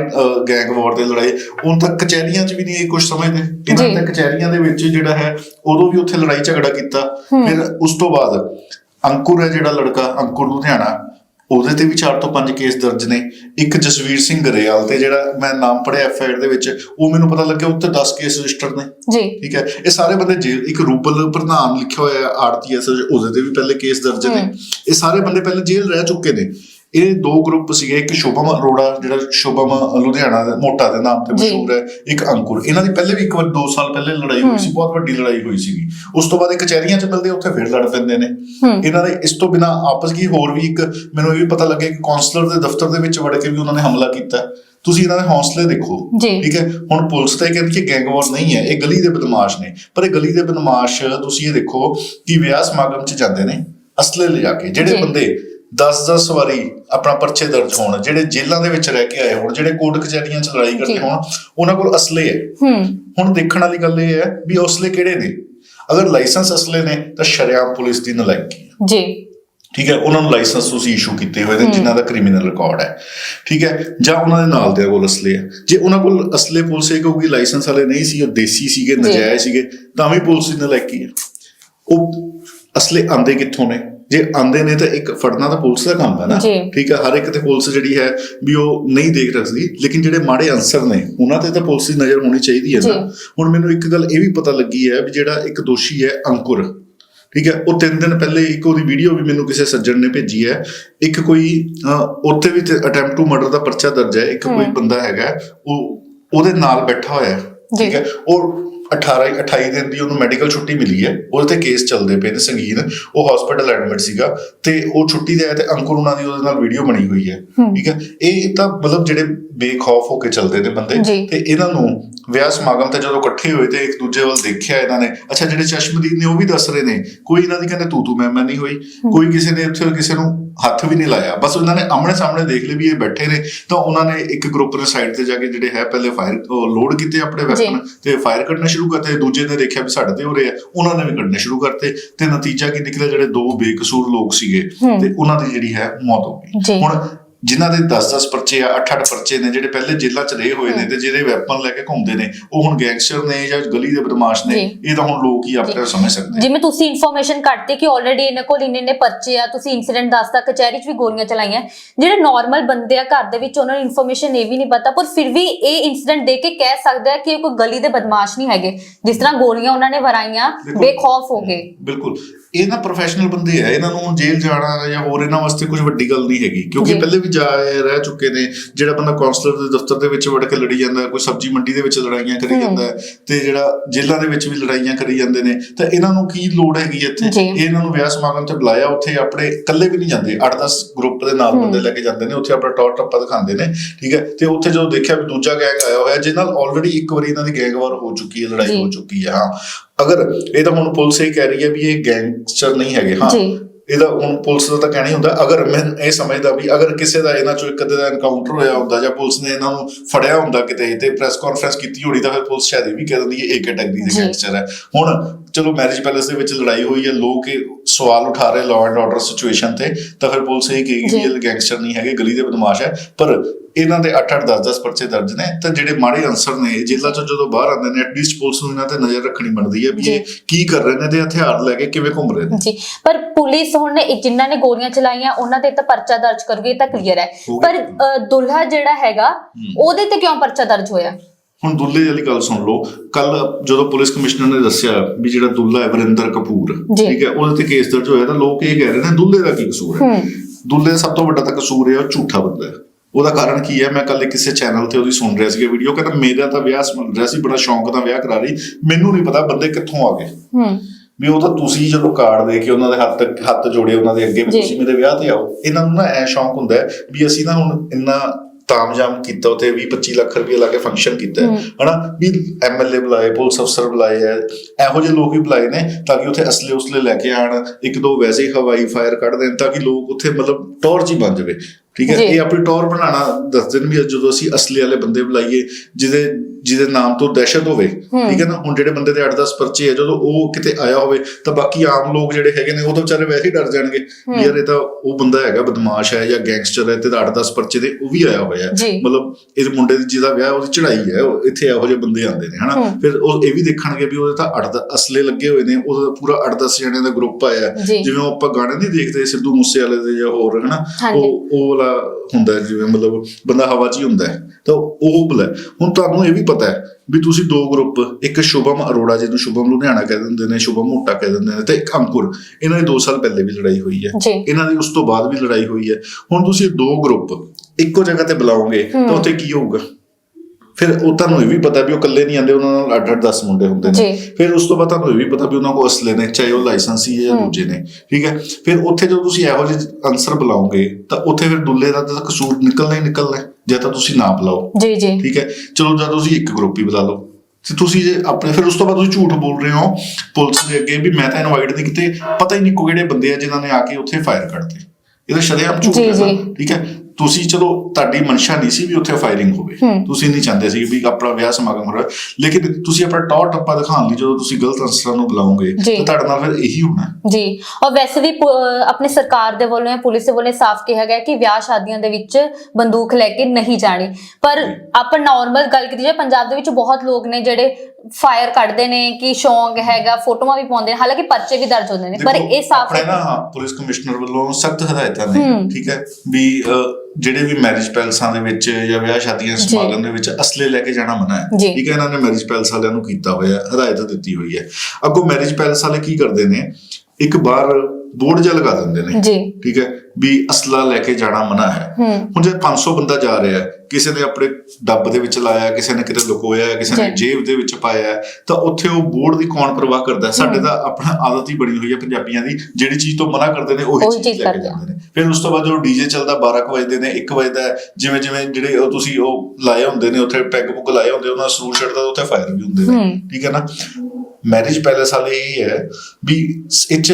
ਗੈਂਗ ਵਾਰ ਦੇ ਲੜਾਈ। ਹੁਣ ਤੱਕ ਕਚਹਿਰੀਆਂ 'ਚ ਵੀ ਨਹੀਂ ਇਹ ਕੁਝ ਸਮਝਦੇ। ਇਹਨਾਂ ਜੀ। ਤੇ ਕਚਹਿਰੀਆਂ ਦੇ ਵਿੱਚ ਜਿਹੜਾ ਹੈ ਉਦੋਂ ਵੀ ਉੱਥੇ ਲੜਾਈ ਝਗੜਾ ਕੀਤਾ। ਫਿਰ ਉਸ ਤੋਂ ਬਾਅਦ ਅੰਕੁਰ ਹੈ ਜਿਹੜਾ ਲੜਕਾ ਅੰਕੁਰ ਲੁਧਿਆਣਾ। ਉਹਦੇ ਤੇ ਵੀ 4 ਤੋਂ 5 ਕੇਸ ਦਰਜ ਨੇ। ਇੱਕ ਜਸਵੀਰ ਸਿੰਘ ਗਰੇਵਾਲ ਤੇ ਜਿਹੜਾ ਮੈਂ ਨਾਮ ਪੜਿਆ ਐਫ ਆਈ ਆਰ ਦੇ ਵਿੱਚ ਉਹ ਮੈਨੂੰ ਪਤਾ ਲੱਗਿਆ ਉੱਤੇ 10 ਕੇਸ ਰਜਿਸਟਰ ਨੇ। ਜੀ। ਠੀਕ ਹੈ? ਇਹ ਸਾਰੇ ਬੰਦੇ ਜੇਲ੍ਹ ਇੱਕ ਰੂਪਲ ਪ੍ਰਧਾਨ ਲਿਖਿਆ ਹੋਇਆ ਆਰਤੀ ਐਸ ਉਹਦੇ ਤੇ ਵੀ ਪਹਿਲੇ ਕੇਸ ਦਰਜ ਨੇ। ਇਹ ਸਾਰੇ ਬੰਦੇ ਪਹਿਲੇ ਜੇਲ੍ਹ ਰਹਿ ਚੁੱਕੇ ਨੇ। ਇਹ ਦੋ ਗਰੁੱਪ ਸੀਗੇ ਇੱਕ ਸ਼ੁਭਮ ਅਰੋੜਾ ਜਿਹੜਾ ਸ਼ੁਭਮ ਲੁਧਿਆਣਾ ਦਾ ਮੋਟਾ ਦੇ ਨਾਮ ਤੇ। ਮਸ਼ਹੂਰ ਹੈ ਇੱਕ ਅੰਕੁਰ। ਇਹਨਾਂ ਦੀ ਪਹਿਲੇ ਵੀ ਇੱਕ ਵਾਰ 2 ਸਾਲ ਪਹਿਲੇ ਲੜਾਈ ਹੋਈ ਸੀ ਬਹੁਤ ਵੱਡੀ ਲੜਾਈ ਹੋਈ ਸੀਗੀ। ਉਸ ਤੋਂ ਬਾਅਦ ਇਹ ਕਚਹਿਰੀਆਂ 'ਚ ਮਿਲਦੇ ਉੱਥੇ ਫਿਰ ਲੜ ਪੈਂਦੇ ਨੇ। ਇਹਨਾਂ ਦੇ ਇਸ ਤੋਂ ਬਿਨਾ ਆਪਸ ਕੀ ਹੋਰ ਵੀ ਇੱਕ ਮੈਨੂੰ ਇਹ ਵੀ ਪਤਾ ਲੱਗਿਆ ਕਿ ਕਾਉਂਸਲਰ ਦੇ ਦਫ਼ਤਰ ਦੇ ਵਿੱਚ ਵੜ ਕੇ ਵੀ ਉਹਨਾਂ ਨੇ ਹਮਲਾ ਕੀਤਾ। ਤੁਸੀਂ ਇਹਨਾਂ ਦੇ ਹੌਸਲੇ ਦੇਖੋ। ਠੀਕ ਹੈ? ਹੁਣ ਪੁਲਿਸ ਤਾਂ ਇਹ ਕਹਿੰਦੀ ਕਿ ਗੈਂਗ ਵਾਰ ਨਹੀਂ ਹੈ ਇਹ ਗਲੀ ਦੇ ਬਦਮਾਸ਼ ਨੇ। ਪਰ ਇਹ ਗਲੀ ਦੇ ਬਦਮਾਸ਼ ਤੁਸੀਂ ਇਹ ਦੇਖੋ ਕਿ ਵਿਆਹ ਸਮਾਗਮ 'ਚ ਜਾਂਦੇ ਨੇ ਅਸਲੇ ਲਿਜਾ ਕੇ ਜਿਹੜੇ। ਬੰਦੇ 10-10 ਵਾਰੀ ਆਪਣਾ ਪਰਚੇ ਦਰਜ ਹੋਣ ਜਿਹੜੇ ਜੇਲ੍ਹਾਂ ਦੇ ਵਿੱਚ ਰਹਿ ਕੇ ਆਏ ਹੋਣ ਜਿਹੜੇ ਕੋਰਟ ਕਚਹਿਰੀਆਂ 'ਚ ਲੜਾਈ ਕਰਦੇ। ਹੋਣ ਉਹਨਾਂ ਕੋਲ ਅਸਲੇ ਹੈ। ਹੂੰ। ਹੁਣ ਦੇਖਣ ਵਾਲੀ ਗੱਲ ਇਹ ਹੈ ਵੀ ਅਸਲੇ ਕਿਹੜੇ ਨੇ? ਅਗਰ ਲਾਇਸੈਂਸ ਅਸਲੇ ਨੇ ਤਾਂ ਸ਼ਰਿਆਮ ਪੁਲਿਸ ਦੀ ਨਲਾਇਕੀ ਹੈ। ਜੀ। ਠੀਕ ਹੈ ਉਹਨਾਂ ਨੂੰ ਲਾਇਸੈਂਸ ਤੁਸੀਂ ਇਸ਼ੂ ਕੀਤੇ ਹੋਏ ਨੇ ਜਿਨ੍ਹਾਂ ਦਾ ਕ੍ਰਿਮੀਨਲ ਰਿਕਾਰਡ ਹੈ। ਠੀਕ ਹੈ ਜਾਂ ਉਹਨਾਂ ਦੇ ਨਾਲ ਦੇ ਕੋਲ ਅਸਲੇ ਹੈ। ਜੇ ਉਹਨਾਂ ਕੋਲ ਅਸਲੇ ਪੁਲਿਸ ਇਹ ਕਹੂਗੀ ਲਾਇਸੈਂਸ ਵਾਲੇ ਨਹੀਂ ਸੀ ਉਹ ਦੇਸੀ ਸੀਗੇ ਨਜਾਇਜ਼ ਸੀਗੇ ਤਾਂ ਵੀ ਪੁਲਿਸ ਦੀ ਨਲਾਇਕੀ ਹੈ। ਉਹ ਅਸਲੇ ਆਂਦੇ ਕਿੱਥੋਂ ਨੇ? ਜੇ ਆਂਦੇ ਨੇ ਤਾਂ ਇੱਕ ਫੜਨਾ ਤਾਂ ਪੁਲਿਸ ਦਾ ਕੰਮ ਹੈ ਨਾ। ਠੀਕ ਹੈ ਹਰ ਇੱਕ ਤੇ ਪੁਲਿਸ ਜਿਹੜੀ ਹੈ ਵੀ ਉਹ ਨਹੀਂ ਦੇਖ ਰੱਖਦੀ ਲੇਕਿਨ ਜਿਹੜੇ ਮਾੜੇ ਅਨਸਰ ਨੇ ਉਹਨਾਂ ਤੇ ਤਾਂ ਪੁਲਿਸ ਦੀ ਨਜ਼ਰ ਹੋਣੀ ਚਾਹੀਦੀ ਹੈ ਨਾ। ਹੁਣ ਮੈਨੂੰ ਇੱਕ ਗੱਲ ਇਹ ਵੀ ਪਤਾ ਲੱਗੀ ਹੈ ਵੀ ਜਿਹੜਾ ਇੱਕ ਦੋਸ਼ੀ ਹੈ ਅੰਕੁਰ ਠੀਕ ਹੈ ਉਹ ਤਿੰਨ ਦਿਨ ਪਹਿਲੇ ਇੱਕ ਉਹਦੀ ਵੀਡੀਓ ਵੀ ਮੈਨੂੰ ਕਿਸੇ ਸੱਜਣ ਨੇ ਭੇਜੀ ਹੈ ਇੱਕ ਕੋਈ ਉੱਥੇ ਵੀ ਅਟੈਂਪਟ ਟੂ ਮਰਡਰ ਦਾ ਪਰਚਾ ਦਰਜ ਹੈ ਇੱਕ ਕੋਈ। ਬੰਦਾ ਹੈਗਾ ਉਹ ਉਹਦੇ ਨਾਲ ਬੈਠਾ ਹੋਇਆ। ਠੀਕ ਹੈ ਉਹ 18 28 ਦਿਨ ਦੀ ਉਹਨੂੰ ਮੈਡੀਕਲ ਛੁੱਟੀ ਮਿਲੀ ਹੈ। ਉਹਦੇ ਤੇ ਕੇਸ ਚੱਲਦੇ ਪਏ ਨੇ ਸੰਗੀਨ। ਉਹ ਹਸਪੀਟਲ ਐਡਮਿਟ ਸੀਗਾ ਤੇ ਉਹ ਛੁੱਟੀ ਦੇ ਆਇਆ ਤੇ ਅੰਕੁਰ ਉਹਨਾਂ ਦੀ ਉਹਦੇ ਨਾਲ ਵੀਡੀਓ ਬਣੀ ਹੋਈ ਹੈ। ਠੀਕ ਹੈ? ਇਹ ਤਾਂ ਮਤਲਬ ਜਿਹੜੇ ਬੇਖੌਫ ਹੋ ਕੇ ਚੱਲਦੇ ਨੇ ਬੰਦੇ। ਤੇ ਇਹਨਾਂ ਨੂੰ ਵਿਆਹ ਸਮਾਗਮ ਤੇ ਜਦੋਂ ਇਕੱਠੇ ਹੋਏ ਤੇ ਇੱਕ ਦੂਜੇ ਵੱਲ ਦੇਖਿਆ ਇਹਨਾਂ ਨੇ। ਅੱਛਾ ਜਿਹੜੇ ਚਸ਼ਮਦੀਦ ਨੇ ਉਹ ਵੀ ਦੱਸ ਰਹੇ ਨੇ। ਕੋਈ ਇਹਨਾਂ ਦੀ ਕਹਿੰਦੇ ਤੂੰ ਤੂੰ ਮੈਂ ਮੈਂ ਨਹੀਂ ਹੋਈ। ਕੋਈ ਕਿਸੇ ਨੇ ਉੱਥੇ ਕਿਸੇ ਨੂੰ ਹੱਥ ਵੀ ਨਹੀਂ ਲਾਇਆ। ਬਸ ਉਹਨਾਂ ਨੇ ਆਮਣੇ ਸਾਹਮਣੇ ਦੇਖ ਲਏ ਵੀ ਇਹ ਬੈਠੇ ਨੇ। ਤਾਂ ਉਹਨਾਂ ਨੇ ਇੱਕ ਗਰੁੱਪ ਨੇ ਸਾਈਡ ਤੇ ਜਾ ਕੇ ਜਿਹੜੇ ਹੈ ਪਹਿਲੇ ਫਾਇਰ ਲੋਡ ਕੀਤੇ ਆਪਣੇ ਵੈਪਨ ਤੇ ਫਾਇਰ ਕਰਨੇ ਸ਼ੁਰੂ ਕਰਤੇ। ਦੂਜੇ ਨੇ ਦੇਖਿਆ ਵੀ ਸਾਡੇ ਤੇ ਹੋ ਰਹੇ ਉਹਨਾਂ ਨੇ ਵੀ ਕੱਢਣੇ ਸ਼ੁਰੂ ਕਰਤੇ। ਤੇ ਨਤੀਜਾ ਕੀ ਨਿਕਲਿਆ? ਜਿਹੜੇ ਦੋ ਬੇਕਸੂਰ ਲੋਕ ਸੀਗੇ। ਤੇ ਉਹਨਾਂ ਦੀ ਜਿਹੜੀ ਹੈ ਮੌਤ ਹੋ ਗਈ। ਹੁਣ ਜਿਨ੍ਹਾਂ ਦੇ 10-10 ਪਰਚੇ ਆ 8-8 ਪਰਚੇ ਨੇ ਜਿਹੜੇ ਪਹਿਲੇ ਜੇਲ੍ਹਾਂ 'ਚ ਰਹੇ ਹੋਏ ਨੇ ਤੇ ਜਿਹੜੇ ਵੈਪਨ ਲੈ ਕੇ ਘੁੰਮਦੇ ਨੇ ਉਹ ਹੁਣ ਗੈਂਗਸਟਰ ਨੇ ਜਾਂ ਗਲੀ ਦੇ ਬਦਮਾਸ਼ ਨੇ। ਇਹ ਤਾਂ ਹੁਣ ਲੋਕ ਹੀ ਆਪਣੇ ਆਪ ਸਮਝ ਸਕਦੇ ਜਿਵੇਂ ਤੁਸੀਂ ਇਨਫੋਰਮੇਸ਼ਨ ਕੱਢਦੇ ਕਿ ਆਲਰੇਡੀ ਇਹਨਾਂ ਕੋਲ ਇੰਨੇ ਇੰਨੇ ਪਰਚੇ ਆ ਤੁਸੀਂ ਇਨਸੀਡੈਂਟ ਦੱਸਦਾ ਕਚਹਿਰੀ 'ਚ ਵੀ ਗੋਲੀਆਂ ਚਲਾਈਆਂ। ਜਿਹੜੇ ਨਾਰਮਲ ਬੰਦੇ ਆ ਘਰ ਦੇ ਵਿੱਚ ਉਹਨਾਂ ਨੂੰ ਇਨਫੋਰਮੇਸ਼ਨ ਇਹ ਵੀ ਨਹੀਂ ਪਤਾ ਪਰ ਫਿਰ ਵੀ ਇਹ ਇਨਸੀਡੈਂਟ ਦੇਖ ਕੇ ਕਹਿ ਸਕਦਾ ਹੈ ਕਿ ਇਹ ਕੋਈ ਗਲੀ ਦੇ ਬਦਮਾਸ਼ ਨਹੀਂ ਹੈਗੇ। ਜਿਸ ਤਰ੍ਹਾਂ ਗੋਲੀਆਂ ਉਹਨਾਂ ਨੇ ਵਰਾਈਆਂ ਬੇਖੌਫ ਹੋ ਗਏ। ਬਿਲਕੁਲ। ਇਹ ਨਾ ਪ੍ਰੋਫੈਸ਼ਨਲ ਬੰਦੇ ਆ ਇਹਨਾਂ ਨੂੰ ਜੇਲ੍ਹ ਜਾਣਾ ਜਾਂ ਹੋਰ ਇਹਨਾਂ ਵਾਸਤੇ ਕੁਝ ਵੱਡੀ ਗੱਲ ਨਹੀਂ ਹੈਗੀ ਕਿਉਂਕਿ। ਪਹਿਲੇ ਵੀ ਜਾ ਰਹਿ ਚੁੱਕੇ ਨੇ ਜਿਹੜਾ ਬੰਦਾ ਕਾਉਂਸਲਰ ਦੇ ਦਫ਼ਤਰ ਦੇ ਵਿੱਚ ਵੜ ਕੇ ਲੜੀ ਜਾਂਦਾ ਕੋਈ ਸਬਜ਼ੀ ਮੰਡੀ ਦੇ ਵਿੱਚ ਲੜਾਈਆਂ ਕਰੀ। ਜਾਂਦਾ ਤੇ ਜਿਹੜਾ ਜੇਲ੍ਹਾਂ ਦੇ ਵਿੱਚ ਵੀ ਲੜਾਈਆਂ ਕਰੀ ਜਾਂਦੇ ਨੇ ਤਾਂ ਇਹਨਾਂ ਨੂੰ ਕੀ ਲੋੜ ਹੈਗੀ ਇੱਥੇ ਇਹਨਾਂ ਨੂੰ ਵਿਆਹ ਸਮਾਗਮ ਤੇ ਬੁਲਾਇਆ ਉੱਥੇ ਆਪਣੇ ਇਕੱਲੇ ਵੀ ਨਹੀਂ ਜਾਂਦੇ 8-10 ਗਰੁੱਪ ਦੇ ਨਾਲ। ਬੰਦੇ ਲੈ ਕੇ ਜਾਂਦੇ ਨੇ ਉੱਥੇ ਆਪਣਾ ਟੌਰ ਟੱਪਾ ਦਿਖਾਉਂਦੇ ਨੇ ਠੀਕ ਹੈ ਤੇ ਉੱਥੇ ਜਦੋਂ ਦੇਖਿਆ ਵੀ ਦੂਜਾ ਗੈਂਗ ਆਇਆ ਹੋਇਆ ਜਿਹਦੇ ਨਾਲ ਆਲਰੇਡੀ ਇੱਕ ਵਾਰੀ ਇਹਨਾਂ ਦੀ ਗੈਂਗਵਾਰ ਹੋ ਚੁੱਕੀ ਹੈ ਲੜਾਈ। ਹੋ ਚੁੱਕੀ ਹੈ ਹਾਂ ਅਗਰ ਇਹ ਤਾਂ ਹੁਣ ਪੁਲਿਸ ਇਹ ਕਹਿ ਰਹੀ ਹੈ ਵੀ ਇਹ ਗੈਂਗਸਟਰ ਨਹੀਂ ਹੈਗੇ ਹਾਂ ਇਹਦਾ ਹੁਣ ਪੁਲਿਸ ਦਾ ਤਾਂ ਕਹਿਣਾ ਹੀ ਹੁੰਦਾ ਅਗਰ ਮੈਂ ਇਹ ਸਮਝਦਾ ਵੀ ਅਗਰ ਕਿਸੇ ਦਾ ਇਹਨਾਂ ਚੋਂ ਇੱਕ ਅੱਧੇ ਦਾ ਐਨਕਾਊਂਟਰ ਹੋਇਆ ਹੁੰਦਾ ਜਾਂ ਪੁਲਿਸ ਨੇ ਇਹਨਾਂ ਨੂੰ ਫੜਿਆ ਹੁੰਦਾ ਕਿਤੇ ਤੇ ਪ੍ਰੈਸ ਕਾਨਫਰੰਸ ਕੀਤੀ ਹੋਣੀ ਤਾਂ ਫਿਰ ਪੁਲਿਸ ਸ਼ਾਇਦ ਇਹ ਵੀ ਕਹਿ ਦਿੰਦੀ ਹੈ ਇਹ ਕੈਟਾਗਰੀ ਦੇ। ਗੈਂਗਸਟਰ ਹੈ ਹੁਣ ਚਲੋ ਮੈਰਿਜ ਪੈਲੇਸ ਦੇ ਵਿੱਚ ਲੜਾਈ ਹੋਈ ਹੈ ਲੋਕ ਸਵਾਲ ਉਠਾ ਰਹੇ ਲਾਅ ਐਂਡ ਆਰਡਰ ਸਿਚੁਏਸ਼ਨ ਤੇ ਤਾਂ ਫਿਰ ਪੁਲਿਸ ਇਹ ਕਹੇਗੀ ਇਹ ਗੈਂਗਸਟਰ ਨਹੀਂ ਹੈਗੇ ਗਲੀ ਦੇ ਬਦਮਾਸ਼ ਹੈ ਪਰ ਇਹਨਾਂ ਦੇ 8-8 10-10 ਪਰਚੇ ਦਰਜ ਨੇ ਤਾਂ ਜਿਹੜੇ ਮਾੜੇ ਅਨਸਰ ਨੇ ਜੇਲ੍ਹਾਂ ਚੋਂ ਜਦੋਂ ਬਾਹਰ ਆਉਂਦੇ ਨੇ ਐਟਲੀਸਟ ਪੁਲਿਸ ਨੂੰ ਇਹਨਾਂ ਤੇ ਨਜ਼ਰ ਰੱਖਣੀ ਬਣਦੀ ਹੈ ਵੀ। ਇਹ ਕੀ ਕਰ ਰਹੇ ਨੇ ਤੇ ਹਥਿਆਰ ਲੈ ਕੇ ਕਿਵੇਂ ਘੁੰਮ ਰਹੇ ਨੇ। ਜੀ ਪਰ ਪੁਲਿਸ ਹੁਣ ਜਿਨ੍ਹਾਂ ਨੇ ਗੋਲੀਆਂ ਚਲਾਈਆਂ ਉਹਨਾਂ ਤੇ ਤਾਂ ਪਰਚਾ ਦਰਜ ਕਰੂਗੀ ਤਾਂ ਕਲੀਅਰ ਹੈ। ਪਰ ਦੁਲਹਾ ਜਿਹੜਾ ਹੈਗਾ ਉਹਦੇ ਤੇ ਕਿਉਂ ਪਰਚਾ ਦਰਜ ਹੋਇਆ? ਹੁਣ ਦੁੱਲੇ ਵਾਲੀ ਗੱਲ ਸੁਣ ਲਓ। ਕੱਲ ਜਦੋਂ ਪੁਲਿਸ ਕਮਿਸ਼ਨਰ ਨੇ ਦੱਸਿਆ ਵੀ ਜਿਹੜਾ ਦੁੱਲਾ ਹੈ ਵਰਿੰਦਰ ਕਪੂਰ। ਠੀਕ ਹੈ ਉਹਦੇ ਤੇ ਕੇਸ ਦਰਜ ਹੋਇਆ ਤਾਂ ਲੋਕ ਇਹ ਕਹਿ ਰਹੇ ਨੇ ਦੁੱਲੇ ਦਾ ਕੀ ਕਸੂਰ ਹੈ? ਦੁੱਲੇ ਦਾ ਸਭ ਤੋਂ ਵੱਡਾ ਤਾਂ ਕਸੂਰ ਹੈ ਉਹ ਝੂਠਾ ਬੰਦਾ ਹੈ। ਉਹਦਾ ਕਾਰਨ ਕੀ ਹੈ? ਮੈਂ ਕੱਲ ਕਿਸੇ ਚੈਨਲ ਤੇ ਉਹਦੀ ਸੁਣ ਰਿਹਾ ਸੀ ਵੀਡੀਓ ਕਹਿੰਦਾ ਮੇਰਾ ਤਾਂ ਵਿਆਹ ਸਮਝ ਰਿਹਾ ਸੀ ਬੜਾ ਸ਼ੌਂਕ ਦਾ ਵਿਆਹ ਕਰਾ ਰਹੀ ਮੈਨੂੰ ਨਹੀਂ ਪਤਾ ਬੰਦੇ ਕਿੱਥੋਂ ਆ ਗਏ। ਹੂੰ। ਵੀ ਉਹ ਤਾਂ ਤੁਸੀਂ ਜਦੋਂ ਕਾਰਡ ਦੇ ਕੇ ਉਹਨਾਂ ਦੇ ਹੱਥ ਹੱਥ ਜੋੜੇ ਉਹਨਾਂ ਦੇ ਅੱਗੇ ਵੀ। ਤੁਸੀਂ ਮੇਰੇ ਵਿਆਹ ਤੇ ਆਓ। ਇਹਨਾਂ ਨੂੰ ਨਾ ਐ ਸ਼ੌਂਕ ਹੁੰਦਾ ਵੀ ਅਸੀਂ ਨਾ ਹੁਣ ਇੰਨਾ ਤਾਮਜਾਮ ਕੀਤਾ ਉਤੇ 20 25 ਲੱਖ ਰੁਪਏ ਲਾ ਕੇ ਫੰਕਸ਼ਨ ਕੀਤਾ ਹੈ। ਹੂੰ। ਹਨਾ? ਵੀ ਐਮਐਲਏ ਬੁਲਾਏ ਪੁਲਿਸ ਅਫਸਰ ਬੁਲਾਏ ਐ ਇਹੋ ਜਿਹੇ ਲੋਕ ਹੀ ਬੁਲਾਏ ਨੇ ਤਾਂ ਕਿ ਉੱਥੇ ਅਸਲੇ ਉਸਲੇ ਲੈ ਕੇ ਆਣ ਇੱਕ ਦੋ ਵੈਸੇ ਹੀ ਹਵਾਈ ਫਾਇਰ ਕੱਢ ਦੇਣ ਤਾਂ ਕਿ ਲੋਕ ਉੱਥੇ ਮਤਲਬ ਟੌਰਚ ਹੀ ਬਣ ਜਾਵੇ। ਠੀਕ ਹੈ। ਇਹ ਆਪਣੀ ਟੌਰ ਬਣਾਉਣਾ ਦੱਸਦੇ ਨੇ ਵੀ ਜਦੋਂ ਅਸੀਂ ਅਸਲੇ ਵਾਲੇ ਬੰਦੇ ਬੁਲਾਈਏ ਜਿਹਦੇ ਜਿਹਦੇ ਨਾਮ ਤੋਂ ਦਹਿਸ਼ਤ ਹੋਵੇ। ਠੀਕ ਹੈ ਨਾ ਹੁਣ ਜਿਹੜੇ ਬੰਦੇ ਦੇ 8-10 ਪਰਚੇ ਹੈ ਜਦੋਂ ਉਹ ਕਿਤੇ ਆਇਆ ਹੋਵੇ ਤਾਂ ਬਾਕੀ ਆਮ ਲੋਕ ਜਿਹੜੇ ਹੈਗੇ ਨੇ ਉਹ ਤਾਂ ਵਿਚਾਰੇ ਵੈਸੇ ਹੀ ਡਰ ਜਾਣਗੇ ਯਾਰ ਇਹ ਤਾਂ ਉਹ ਬੰਦਾ ਹੈਗਾ ਬਦਮਾਸ਼ ਹੈ ਜਾਂ ਗੈਂਗਸਟਰ ਹੈ ਤੇ 8-10 ਪਰਚੇ ਦੇ ਉਹ ਵੀ ਆਇਆ ਹੋਇਆ ਹੈ। ਮਤਲਬ ਇਹ ਮੁੰਡੇ ਦੀ ਜਿਹਦਾ ਵਿਆਹ ਉਹਦੀ ਚੜਾਈ ਹੈ ਉਹ ਇੱਥੇ ਇਹੋ ਜਿਹੇ ਬੰਦੇ ਆਉਂਦੇ ਨੇ ਹਨਾ। ਫਿਰ ਉਹ ਇਹ ਵੀ ਦੇਖਣਗੇ ਵੀ ਉਹਦੇ ਤਾਂ 8 ਅਸਲੇ ਲੱਗੇ ਹੋਏ ਨੇ ਉਹਦਾ ਪੂਰਾ 8-10 ਜਣਿਆਂ ਦਾ ਗਰੁੱਪ ਆਇਆ। ਜਿਵੇਂ ਉਹ ਆਪਾਂ ਗਾਣੇ ਨਹੀਂ ਦੇਖਦੇ ਸਿੱਧੂ ਮੂਸੇ ਵਾਲੇ ਦੇ ਜਾਂ ਹੋਰ ਹਨਾ। ਉਹ ਉਹ ਵਾਲਾ ਹੁੰਦਾ ਜਿਵੇਂ ਮਤਲਬ ਬੰਦਾ ਹਵਾ 'ਚ ਹੀ ਹੁੰਦਾ ਤਾਂ ਉਹ ਬਲਾ ਹੁਣ ਤੁਹਾਨੂੰ ਇਹ ਵੀ ਪਤਾ ਹੈ ਵੀ ਤੁਸੀਂ ਦੋ ਗਰੁੱਪ ਇੱਕ ਸ਼ੁਭਮ ਅਰੋੜਾ ਜਿਹਨੂੰ ਸ਼ੁਭਮ ਲੁਧਿਆਣਾ ਕਹਿ ਦਿੰਦੇ ਨੇ ਸ਼ੁਭਮ ਮੋਟਾ ਕਹਿ ਦਿੰਦੇ ਨੇ ਤੇ ਇੱਕ ਅੰਕੁਰ ਇਹਨਾਂ ਦੀ 2 ਸਾਲ ਪਹਿਲੇ ਵੀ ਲੜਾਈ ਹੋਈ ਹੈ। ਇਹਨਾਂ ਦੀ ਉਸ ਤੋਂ ਬਾਅਦ ਵੀ ਲੜਾਈ ਹੋਈ ਹੈ। ਹੁਣ ਤੁਸੀਂ ਦੋ ਗਰੁੱਪ ਇੱਕੋ ਜਗ੍ਹਾ ਤੇ ਬੁਲਾਓਗੇ ਤਾਂ। ਉੱਥੇ ਕੀ ਹੋਊਗਾ? ਫਿਰ ਉਹ ਤੁਹਾਨੂੰ ਇਹ ਵੀ ਪਤਾ ਵੀ ਉਹ ਇਕੱਲੇ ਨਹੀਂ ਆਉਂਦੇ ਉਹਨਾਂ ਨਾਲ 8-8 10 ਮੁੰਡੇ ਹੁੰਦੇ ਨੇ। ਫਿਰ ਉਸ ਤੋਂ ਬਾਅਦ ਤੁਹਾਨੂੰ ਇਹ ਵੀ ਪਤਾ ਵੀ ਉਹਨਾਂ ਕੋਲ ਅਸਲੇ ਨੇ ਚਾਹੇ ਉਹ ਲਾਇਸੈਂਸੀ ਹੈ ਜਾਂ। ਦੂਜੇ ਨੇ ਠੀਕ ਹੈ? ਫਿਰ ਉੱਥੇ ਜਦੋਂ ਤੁਸੀਂ ਇਹੋ ਜਿਹੇ ਅਨਸਰ ਬੁਲਾਓਗੇ ਤਾਂ ਉੱਥੇ ਫਿਰ ਦੁੱਲੇ ਦਾ ਤਾਂ ਕਸੂਰ ਨਿਕਲਣਾ ਹੀ ਨਿਕਲਣਾ ਜੇ ਤਾਂ ਤੁਸੀਂ ਨਾ ਬੁਲਾਓ। ਜੀ ਜੀ। ਠੀਕ ਹੈ? ਚਲੋ ਜਦ ਤੁਸੀਂ ਇੱਕ ਗਰੁੱਪ ਹੀ ਬੁਲਾ ਲਓ। ਤੇ ਤੁਸੀਂ ਜੇ ਆਪਣੇ ਫਿਰ ਉਸ ਤੋਂ ਬਾਅਦ ਤੁਸੀਂ ਝੂਠ ਬੋਲ ਰਹੇ ਹੋ ਪੁਲਿਸ ਦੇ ਅੱਗੇ ਵੀ ਮੈਂ ਤਾਂ ਇਨਵਾਈਟ ਨਹੀਂ ਕੀਤੇ ਪਤਾ ਹੀ ਨਹੀਂ ਕੋ ਕਿਹੜੇ ਬੰਦੇ ਆ ਜਿਨ੍ਹਾਂ ਨੇ ਆ ਕੇ ਉੱਥੇ ਫਾਇਰ ਕਰਤੇ। ਇਹ ਤਾਂ ਸ਼ਰੇਆਮ ਝੂਠ ਹੈ। ਠੀਕ ਹੈ? ਤੁਸੀਂ ਚਲੋ ਤੁਹਾਡੀ ਮਨਸ਼ਾ ਨਹੀਂ ਸੀ ਵੀ ਉੱਥੇ ਫਾਇਰਿੰਗ ਹੋਵੇ। ਤੁਸੀਂ ਨਹੀਂ ਚਾਹੁੰਦੇ ਸੀ ਵੀ ਆਪਣਾ ਵਿਆਹ ਸਮਾਗਮ ਹੋ ਰਿਹਾ ਲੇਕਿਨ ਤੁਸੀਂ ਆਪਣਾ ਟੌਰ ਟੱਪਾ ਦਿਖਾਉਣ ਲਈ ਜਦੋਂ ਤੁਸੀਂ ਗਲਤ ਅਨਸਰਾਂ ਨੂੰ ਬੁਲਾਓਗੇ ਜੀ। ਤਾਂ ਤੁਹਾਡੇ ਨਾਲ ਫਿਰ ਇਹੀ ਹੋਣਾ। ਜੀ ਔਰ ਵੈਸੇ ਵੀ ਆਪਣੇ ਸਰਕਾਰ ਦੇ ਵੱਲੋਂ ਜਾਂ ਪੁਲਿਸ ਦੇ ਵੱਲੋਂ ਸਾਫ਼ ਕਿਹਾ ਗਿਆ ਕਿ ਵਿਆਹ ਸ਼ਾਦੀਆਂ ਦੇ ਵਿੱਚ ਬੰਦੂਕ ਲੈ ਕੇ ਨਹੀਂ ਜਾਣੀ ਪਰ ਆਪਾਂ ਨਾਰਮਲ ਗੱਲ ਕੀਤੀ ਜਾਏ ਪੰਜਾਬ ਦੇ ਵਿੱਚ ਬਹੁਤ ਲੋਕ ਨੇ ਜਿਹੜੇ ਫਾਇਰ ਕੱਢਦੇ ਨੇ ਕਿ ਸ਼ੌਂਕ ਹੈਗਾ ਫੋਟੋਆਂ ਵੀ ਪਾਉਂਦੇ ਨੇ ਹਾਲਾਂਕਿ ਪਰਚੇ ਵੀ ਦਰਜ ਹੁੰਦੇ ਨੇ ਪਰ ਇਹ ਸਾਫ਼ ਆਪਣੇ ਨਾ ਹਾਂ, ਪੁਲਿਸ ਕਮਿਸ਼ਨਰ ਵੱਲੋਂ ਸਖਤ ਹਦਾਇਤਾਂ ਨੇ। ਠੀਕ ਹੈ ਵੀ ਜਿਹੜੇ ਵੀ ਮੈਰਿਜ ਪੈਲਸਾਂ ਦੇ ਵਿੱਚ ਜਾਂ ਵਿਆਹ ਸ਼ਾਦੀਆਂ। ਸਮਾਗਮ ਦੇ ਵਿੱਚ ਅਸਲੇ ਲੈ ਕੇ ਜਾਣਾ ਮਨਾ ਹੈ। ਠੀਕ ਹੈ ਇਹਨਾਂ ਨੇ ਮੈਰਿਜ ਪੈਲਸ ਵਾਲਿਆਂ ਨੂੰ ਕੀਤਾ ਹੋਇਆ ਹਦਾਇਤ ਦਿੱਤੀ ਹੋਈ ਹੈ ਅੱਗੋਂ ਮੈਰਿਜ ਪੈਲਸ ਵਾਲੇ ਕੀ ਕਰਦੇ ਨੇ ਇੱਕ ਬਾਰ ਬੋਰਡ ਜਿਹਾ ਲਗਾ ਦਿੰਦੇ ਨੇ। ਜੀ। ਠੀਕ ਹੈ? ਵੀ ਅਸਲਾ ਲੈ ਕੇ ਜਾਣਾ ਮਨਾ ਹੈ। ਹੁਣ ਜੇ 500 ਬੰਦਾ ਜਾ ਰਿਹਾ ਹੈ ਕਿਸੇ ਨੇ ਆਪਣੇ ਡੱਬ ਦੇ ਵਿੱਚ ਲਾਇਆ ਕਿਸੇ ਨੇ ਕਿਤੇ ਲੁਕੋਇਆ ਕਿਸੇ ਨੇ। ਜੇਬ ਦੇ ਵਿੱਚ ਪਾਇਆ ਤਾਂ ਉੱਥੇ ਉਹ ਬੋਰਡ ਦੀ ਕੌਣ ਪ੍ਰਵਾਹ ਕਰਦਾ? ਸਾਡੇ ਤਾਂ ਆਪਣਾ ਆਦਤ ਹੀ ਬਣੀ ਹੋਈ ਹੈ ਪੰਜਾਬੀਆਂ ਦੀ ਜਿਹੜੀ ਚੀਜ਼ ਤੋਂ ਮਨਾ ਕਰਦੇ ਨੇ ਉਹੀ ਚੀਜ਼ ਲੈ ਕੇ। ਜਾਂਦੇ ਨੇ। ਫਿਰ ਉਸ ਤੋਂ ਬਾਅਦ ਜਦੋਂ ਡੀਜੇ ਚੱਲਦਾ 12 ਕੁ ਵਜੇ ਨੇ 1 ਵਜੇ ਦਾ ਜਿਵੇਂ ਜਿਵੇਂ ਜਿਹੜੇ ਉਹ ਤੁਸੀਂ ਉਹ ਲਾਏ ਹੁੰਦੇ ਨੇ ਉੱਥੇ ਪੈਗ ਪੁੱਗ ਲਾਏ ਹੁੰਦੇ ਉਹਨਾਂ ਸਰੂਰ ਛੱਡਦਾ ਉੱਥੇ ਫਾਇਰ ਵੀ ਹੁੰਦੇ ਨੇ। ਠੀਕ ਹੈ ਨਾ? ਮੈਰਿਜ ਪੈਲੇਸ ਵਾਲੇ ਇਹ ਹੈ ਵੀ ਇਹ 'ਚ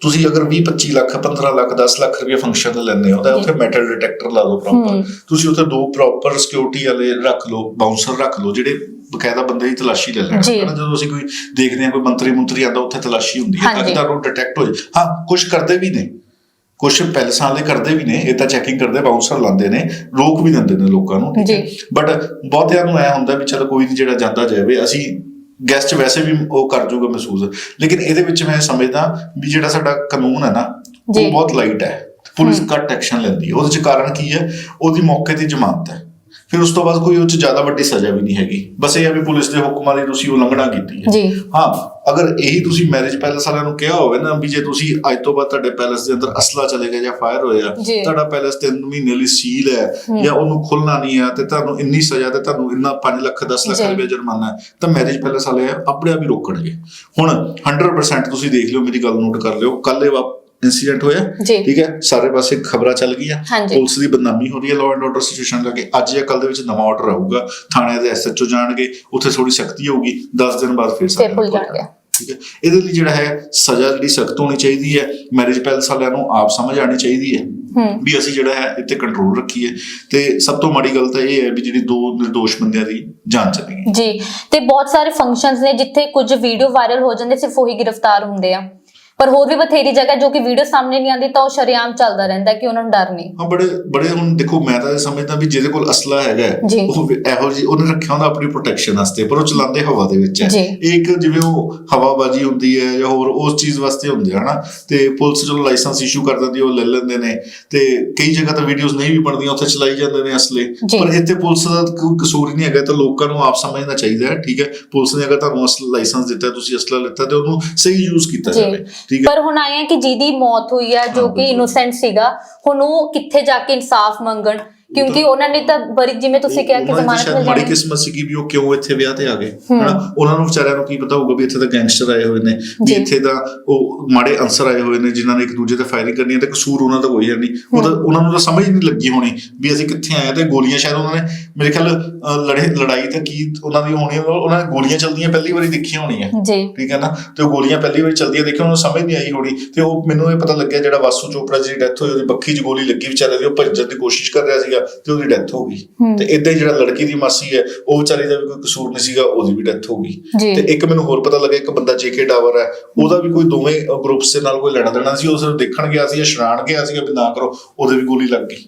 ਤੁਸੀਂ ਅਗਰ 20 25 ਲੱਖ 15 ਲੱਖ 10 ਲੱਖ ਰੁਪਏ ਫੰਕਸ਼ਨ ਦਾ ਲੈਂਦੇ ਹੋ ਤਾਂ ਜੀ। ਉੱਥੇ ਮੈਟਲ ਡਿਟੈਕਟਰ ਲਾ ਹੂੰ। ਪ੍ਰੋਪਰ ਤੁਸੀਂ ਉੱਥੇ ਦੋ ਪ੍ਰੋਪਰ ਸਿਕਿਉਰਿਟੀ ਵਾਲੇ ਰੱਖ ਲਓ ਬਾਉਂਸਰ ਰੱਖ ਲਓ ਜਿਹੜੇ ਬਕਾਇਦਾ ਬੰਦੇ ਦੀ ਤਲਾਸ਼ੀ ਲੈ ਲੈਣ। ਹਨਾ, ਜਦੋਂ ਅਸੀਂ ਕੋਈ ਦੇਖਦੇ ਹਾਂ ਕੋਈ ਮੰਤਰੀ ਮੰਤਰੀ ਆਂਦਾ ਉੱਥੇ ਤਲਾਸ਼ੀ ਹੁੰਦੀ ਹੈ ਤਾਂ ਕਿ। ਤੁਹਾਨੂੰ ਡਿਟੈਕਟ ਹੋ ਜਾਏ ਹਾਂ ਕੁਝ ਕਰਦੇ ਵੀ ਨੇ ਕੁਝ ਪੈਲਸਾਂ ਵਾਲੇ ਕਰਦੇ ਵੀ ਨੇ ਇਹ ਤਾਂ ਚੈਕਿੰਗ ਕਰਦੇ ਬਾਉਂਸਰ ਲਾਉਂਦੇ ਨੇ ਰੋਕ ਵੀ ਦਿੰਦੇ ਨੇ ਲੋਕਾਂ ਨੂੰ। ਬਟ ਬਹੁਤਿਆਂ ਨੂੰ ਐ ਹੁੰਦਾ ਵੀ ਚਲ ਕੋਈ ਨਹੀਂ ਜਿਹੜਾ ਜਾਂਦਾ ਜਾਵੇ ਅਸੀਂ ਗੈਸਟ ਵੈਸੇ ਵੀ ਉਹ ਕਰ ਜੂਗਾ ਮਹਿਸੂਸ। ਲੇਕਿਨ ਇਹਦੇ ਵਿੱਚ ਮੈਂ ਸਮਝਦਾ ਵੀ ਜਿਹੜਾ ਸਾਡਾ ਕਾਨੂੰਨ ਹੈ ਨਾ। ਉਹ ਬਹੁਤ ਲਾਈਟ ਹੈ। ਪੁਲਿਸ ਘੱਟ ਐਕਸ਼ਨ ਲੈਂਦੀ ਹੈ। ਉਹਦੇ ਚ ਕਾਰਨ ਕੀ ਹੈ? ਉਹਦੀ ਮੌਕੇ ਤੇ ਜ਼ਮਾਨਤ ਹੈ। ਫਿਰ ਉਸ ਤੋਂ ਬਾਅਦ ਕੋਈ ਉਹ ਚ ਜ਼ਿਆਦਾ ਵੱਡੀ ਸਜ਼ਾ ਵੀ ਨਹੀਂ ਹੈਗੀ ਬਸ ਇਹ ਹੈ ਵੀ ਪੁਲਿਸ ਦੇ ਹੁਕਮਾਂ ਦੀ ਤੁਸੀਂ ਉਲੰਘਣਾ ਕੀਤੀ ਹੈ ਜੀ ਹਾਂ ਅਗਰ ਇਹੀ ਤੁਸੀਂ ਮੈਰਿਜ ਪੈਲਸ ਵਾਲਿਆਂ ਨੂੰ ਕਿਹਾ ਹੋਵੇ ਨਾ ਵੀ ਜੇ ਤੁਸੀਂ ਅੱਜ ਤੋਂ ਬਾਅਦ ਤੁਹਾਡੇ ਪੈਲਸ ਦੇ ਅੰਦਰ ਅਸਲਾ ਚਲੇ ਗਿਆ ਜਾਂ ਫਾਇਰ ਹੋਇਆ। ਤੁਹਾਡਾ ਪੈਲਸ 3 ਮਹੀਨੇ ਲਈ ਸੀਲ ਹੈ। ਜਾਂ ਉਹਨੂੰ ਖੁੱਲਣਾ ਨਹੀਂ ਹੈ ਤੇ ਤੁਹਾਨੂੰ ਇੰਨੀ ਸਜ਼ਾ ਤੇ ਤੁਹਾਨੂੰ ਇੰਨਾ 5 ਲੱਖ 10 ਲੱਖ। ਰੁਪਏ ਜੁਰਮਾਨਾ ਹੈ ਤਾਂ ਮੈਰਿਜ ਪੈਲਸ ਵਾਲੇ ਆਪਣੇ ਆਪ ਹੀ ਰੋਕਣਗੇ ਹੁਣ 100% ਤੁਸੀਂ ਦੇਖ ਲਿਓ ਮੇਰੀ ਗੱਲ ਨੋਟ ਕਰ ਲਿਓ ਕੱਲ ਇਹ ਇਨਸੀਡੈਂਟ ਹੋਇਆ। ਠੀਕ ਹੈ? ਸਾਰੇ ਪਾਸੇ ਖਬਰਾਂ ਚੱਲ ਗਈਆਂ। ਪੁਲਿਸ ਦੀ ਬਦਨਾਮੀ ਹੋ ਰਹੀ ਹੈ ਲਾਅ ਐਂਡ ਆਰਡਰ ਸਿਚੁਏਸ਼ਨ ਕਰਕੇ। ਅੱਜ ਜਾਂ ਕੱਲ ਦੇ ਵਿੱਚ ਨਵਾਂ ਆਰਡਰ ਆਊਗਾ। ਥਾਣੇ ਦੇ ਐਸਐਚਓ ਜਾਣਗੇ ਉੱਥੇ ਥੋੜੀ ਸਖਤੀ ਹੋਊਗੀ। 10 ਦਿਨ ਬਾਅਦ ਫਿਰ ਫਿਰ ਭੁੱਲ ਜਾਣਗੇ। ਠੀਕ ਹੈ? ਇਹਦੇ ਲਈ ਜਿਹੜਾ ਹੈ ਸਜ਼ਾ ਜਿਹੜੀ ਸਖਤ ਹੋਣੀ ਚਾਹੀਦੀ ਹੈ। ਮੈਰਿਜ ਪੈਲਸ ਵਾਲਿਆਂ ਨੂੰ ਆਪ ਸਮਝ ਆਣੀ ਚਾਹੀਦੀ ਹੈ। ਹੂੰ। ਵੀ ਅਸੀਂ ਜਿਹੜਾ ਹੈ ਇੱਥੇ ਕੰਟਰੋਲ ਰੱਖੀਏ। ਤੇ ਸਭ ਤੋਂ ਮਾੜੀ ਗੱਲ ਤਾਂ ਇਹ ਹੈ ਵੀ ਜਿਹੜੀ ਦੋ ਨਿਰਦੋਸ਼ ਬੰਦਿਆਂ ਦੀ ਜਾਨ ਚਲੀ ਗਈ। ਜੀ। ਤੇ ਬਹੁਤ ਸਾਰੇ ਫੰਕਸ਼ਨਸ ਨੇ ਜਿੱਥੇ ਕੁਝ ਵੀਡੀਓ ਵਾਇਰਲ ਹੋ ਜਾਂਦੇ ਸਿਰਫ ਉਹੀ ਗ੍ਰਿਫਤਾਰ ਹੁੰਦੇ ਆ। ਪਰ ਹੋਰ ਵੀ ਬਥੇਰੀ ਜਗ੍ਹਾ ਜੋ ਕਿ ਵੀਡੀਓ ਸਾਹਮਣੇ ਨਹੀਂ ਆਉਂਦੀ ਤਾਂ ਉਹ ਸ਼ਰੇਆਮ ਚੱਲਦਾ ਰਹਿੰਦਾ ਕਿ ਉਹਨਾਂ ਨੂੰ ਡਰ ਨਹੀਂ। ਹਾਂ ਬੜੇ ਬੜੇ ਹੁਣ ਦੇਖੋ ਮੈਂ ਤਾਂ ਇਹ ਸਮਝਦਾ ਵੀ ਜਿਹਦੇ ਕੋਲ ਅਸਲਾ ਹੈਗਾ। ਉਹ ਇਹੋ ਜੀ ਉਹਨੇ ਰੱਖਿਆ ਹੁੰਦਾ ਆਪਣੀ ਪ੍ਰੋਟੈਕਸ਼ਨ ਵਾਸਤੇ ਪਰ ਉਹ ਚਲਾਉਂਦੇ ਹਵਾ ਦੇ ਵਿੱਚ ਹੈ। ਇੱਕ ਜਿਵੇਂ ਉਹ ਹਵਾਬਾਜੀ ਹੁੰਦੀ ਹੈ ਜਾਂ ਹੋਰ ਉਸ ਚੀਜ਼ ਵਾਸਤੇ ਹੁੰਦੇ ਹਨਾ? ਤੇ ਪੁਲਿਸ ਚਲੋ ਲਾਇਸੈਂਸ ਇਸ਼ੂ ਕਰ ਦਿੰਦੀ ਉਹ ਲੈ ਲੈਂਦੇ ਨੇ। ਤੇ ਕਈ ਜਗ੍ਹਾ ਤਾਂ ਵੀਡੀਓਜ਼ ਨਹੀਂ ਵੀ ਬਣਦੀਆਂ ਉੱਥੇ ਚਲਾਈ ਜਾਂਦੇ ਨੇ ਅਸਲੇ। ਪਰ ਇੱਥੇ ਪੁਲਿਸ ਦਾ ਕੋਈ ਕਸੂਰ ਨਹੀਂ ਹੈਗਾ ਤਾਂ ਲੋਕਾਂ ਨੂੰ ਆਪ ਸਮਝਣਾ ਚਾਹੀਦਾ ਹੈ ਠੀਕ ਹੈ? ਪੁਲਿਸ ਨੇ ਅਗਰ ਤੁਹਾਨੂੰ ਅਸਲ ਲਾਇਸੈਂਸ ਦਿੱਤਾ ਤੁਸੀਂ ਅਸਲਾ ਲਿੱਤਾ ਤੇ ਉਹਨੂੰ ਸਹੀ ਯੂਜ਼ ਕੀਤਾ। ਜਾਵੇ। ਪਰ ਹੁਣ ਆਏ ਆ ਕਿ ਜਿਹਦੀ ਮੌਤ ਹੋਈ ਆ ਜੋ ਹਾਂ, ਕਿ। ਇਨੋਸੈਂਟ ਸੀਗਾ ਹੁਣ ਉਹ ਕਿੱਥੇ ਜਾ ਕੇ ਇਨਸਾਫ ਮੰਗਣ ਕਿਉਂਕਿ ਉਹਨਾਂ ਨੇ ਤਾਂ ਬੜੀ ਜਿਵੇਂ ਤੁਸੀਂ ਕਿਹਾ ਕਿ ਜ਼ਮਾਨਤ ਮਿਲ ਮਾੜੀ ਜਾਣੀ ਕਿਸਮਤ ਸੀ ਕਿ ਵੀ ਉਹ ਕਿਉਂ ਇੱਥੇ ਵਿਆਹ ਤੇ ਆ ਗਏ। ਹਨਾ? ਉਹਨਾਂ ਨੂੰ ਵਿਚਾਰਿਆਂ ਨੂੰ ਕੀ ਪਤਾ ਹੋਊਗਾ ਵੀ ਇੱਥੇ ਤਾਂ ਗੈਂਗਸਟਰ ਆਏ ਹੋਏ ਨੇ ਵੀ। ਇੱਥੇ ਤਾਂ ਉਹ ਮਾੜੇ ਅਨਸਰ ਆਏ ਹੋਏ ਨੇ ਜਿਨ੍ਹਾਂ ਨੇ ਇੱਕ ਦੂਜੇ ਤੇ ਫਾਇਰਿੰਗ ਕਰਨੀ ਹੈ ਤੇ ਕਸੂਰ ਉਹਨਾਂ ਦਾ ਕੋਈ ਹੈ ਨਹੀਂ। ਉਹ ਤਾਂ ਉਹਨਾਂ ਨੂੰ ਤਾਂ ਸਮਝ ਨਹੀਂ ਲੱਗੀ ਹੋਣੀ ਵੀ ਅਸੀਂ ਕਿੱਥੇ ਆਏ ਤੇ ਗੋਲੀਆਂ ਸ਼ਾਇਦ ਉਹਨਾਂ ਨੇ ਮੇਰੇ ਖਿਆਲ ਲੜੇ ਲੜਾਈ ਤਾਂ ਕੀ ਉਹਨਾਂ ਦੀ ਹੋਣੀ ਉਹ- ਉਹਨਾਂ ਨੇ ਗੋਲੀਆਂ ਚਲਦੀਆਂ ਪਹਿਲੀ ਵਾਰੀ ਦੇਖੀਆਂ ਹੋਣੀਆਂ। ਠੀਕ ਹੈ ਨਾ? ਤੇ ਉਹ ਗੋਲੀਆਂ ਪਹਿਲੀ ਵਾਰ ਚਲਦੀਆਂ ਦੇਖੀਆਂ ਉਹਨੂੰ ਸਮਝ ਨਹੀਂ ਆਈ ਹੋਣੀ। ਤੇ ਉਹ ਮੈਨੂੰ ਇਹ ਪਤਾ ਲੱਗਿਆ ਜਿਹੜਾ ਵਾਸੂ ਚੋਪੜਾ ਜੀ ਡੈਥ ਹੋਈ ਉਹਦੀ ਬੱਖੀ 'ਚ ਗੋਲੀ ਲੱਗੀ ਵਿਚਾਰੇ ਦੀ ਉਹ ਭੱਜਣ ਦੀ ਕੋਸ਼ਿਸ਼ ਕਰ ਰਿਹਾ ਸੀਗਾ। ਤੇ ਉਹਦੀ ਡੈਥ ਹੋ ਗਈ। ਤੇ ਇਦਾਂ ਜਿਹੜਾ ਲੜਕੀ ਦੀ ਮਾਸੀ ਹੈ ਉਹ ਵਿਚਾਰੀ ਦਾ ਵੀ ਕੋਈ ਕਸੂਰ ਨਹੀਂ ਸੀਗਾ ਉਹਦੀ ਵੀ ਡੈਥ ਹੋ ਗਈ। ਤੇ ਇੱਕ ਮੈਨੂੰ ਹੋਰ ਪਤਾ ਲੱਗਾ ਇੱਕ ਬੰਦਾ ਜੇਕੇ ਡਾਵਰ ਹੈ ਉਹਦਾ ਵੀ ਕੋਈ ਦੋਵੇਂ ਗਰੁੱਪਸ ਦੇ ਨਾਲ ਕੋਈ ਲੈਣਾ ਦੇਣਾ ਸੀ ਉਹ ਸਿਰਫ ਦੇਖਣ ਗਿਆ ਸੀ ਜਾਂ ਸ਼ਰਾਣ ਗਿਆ ਸੀਗਾ ਵੀ ਨਾ ਕਰੋ ਉਹਦੇ ਵੀ ਗੋਲੀ ਲੱਗ ਗਈ।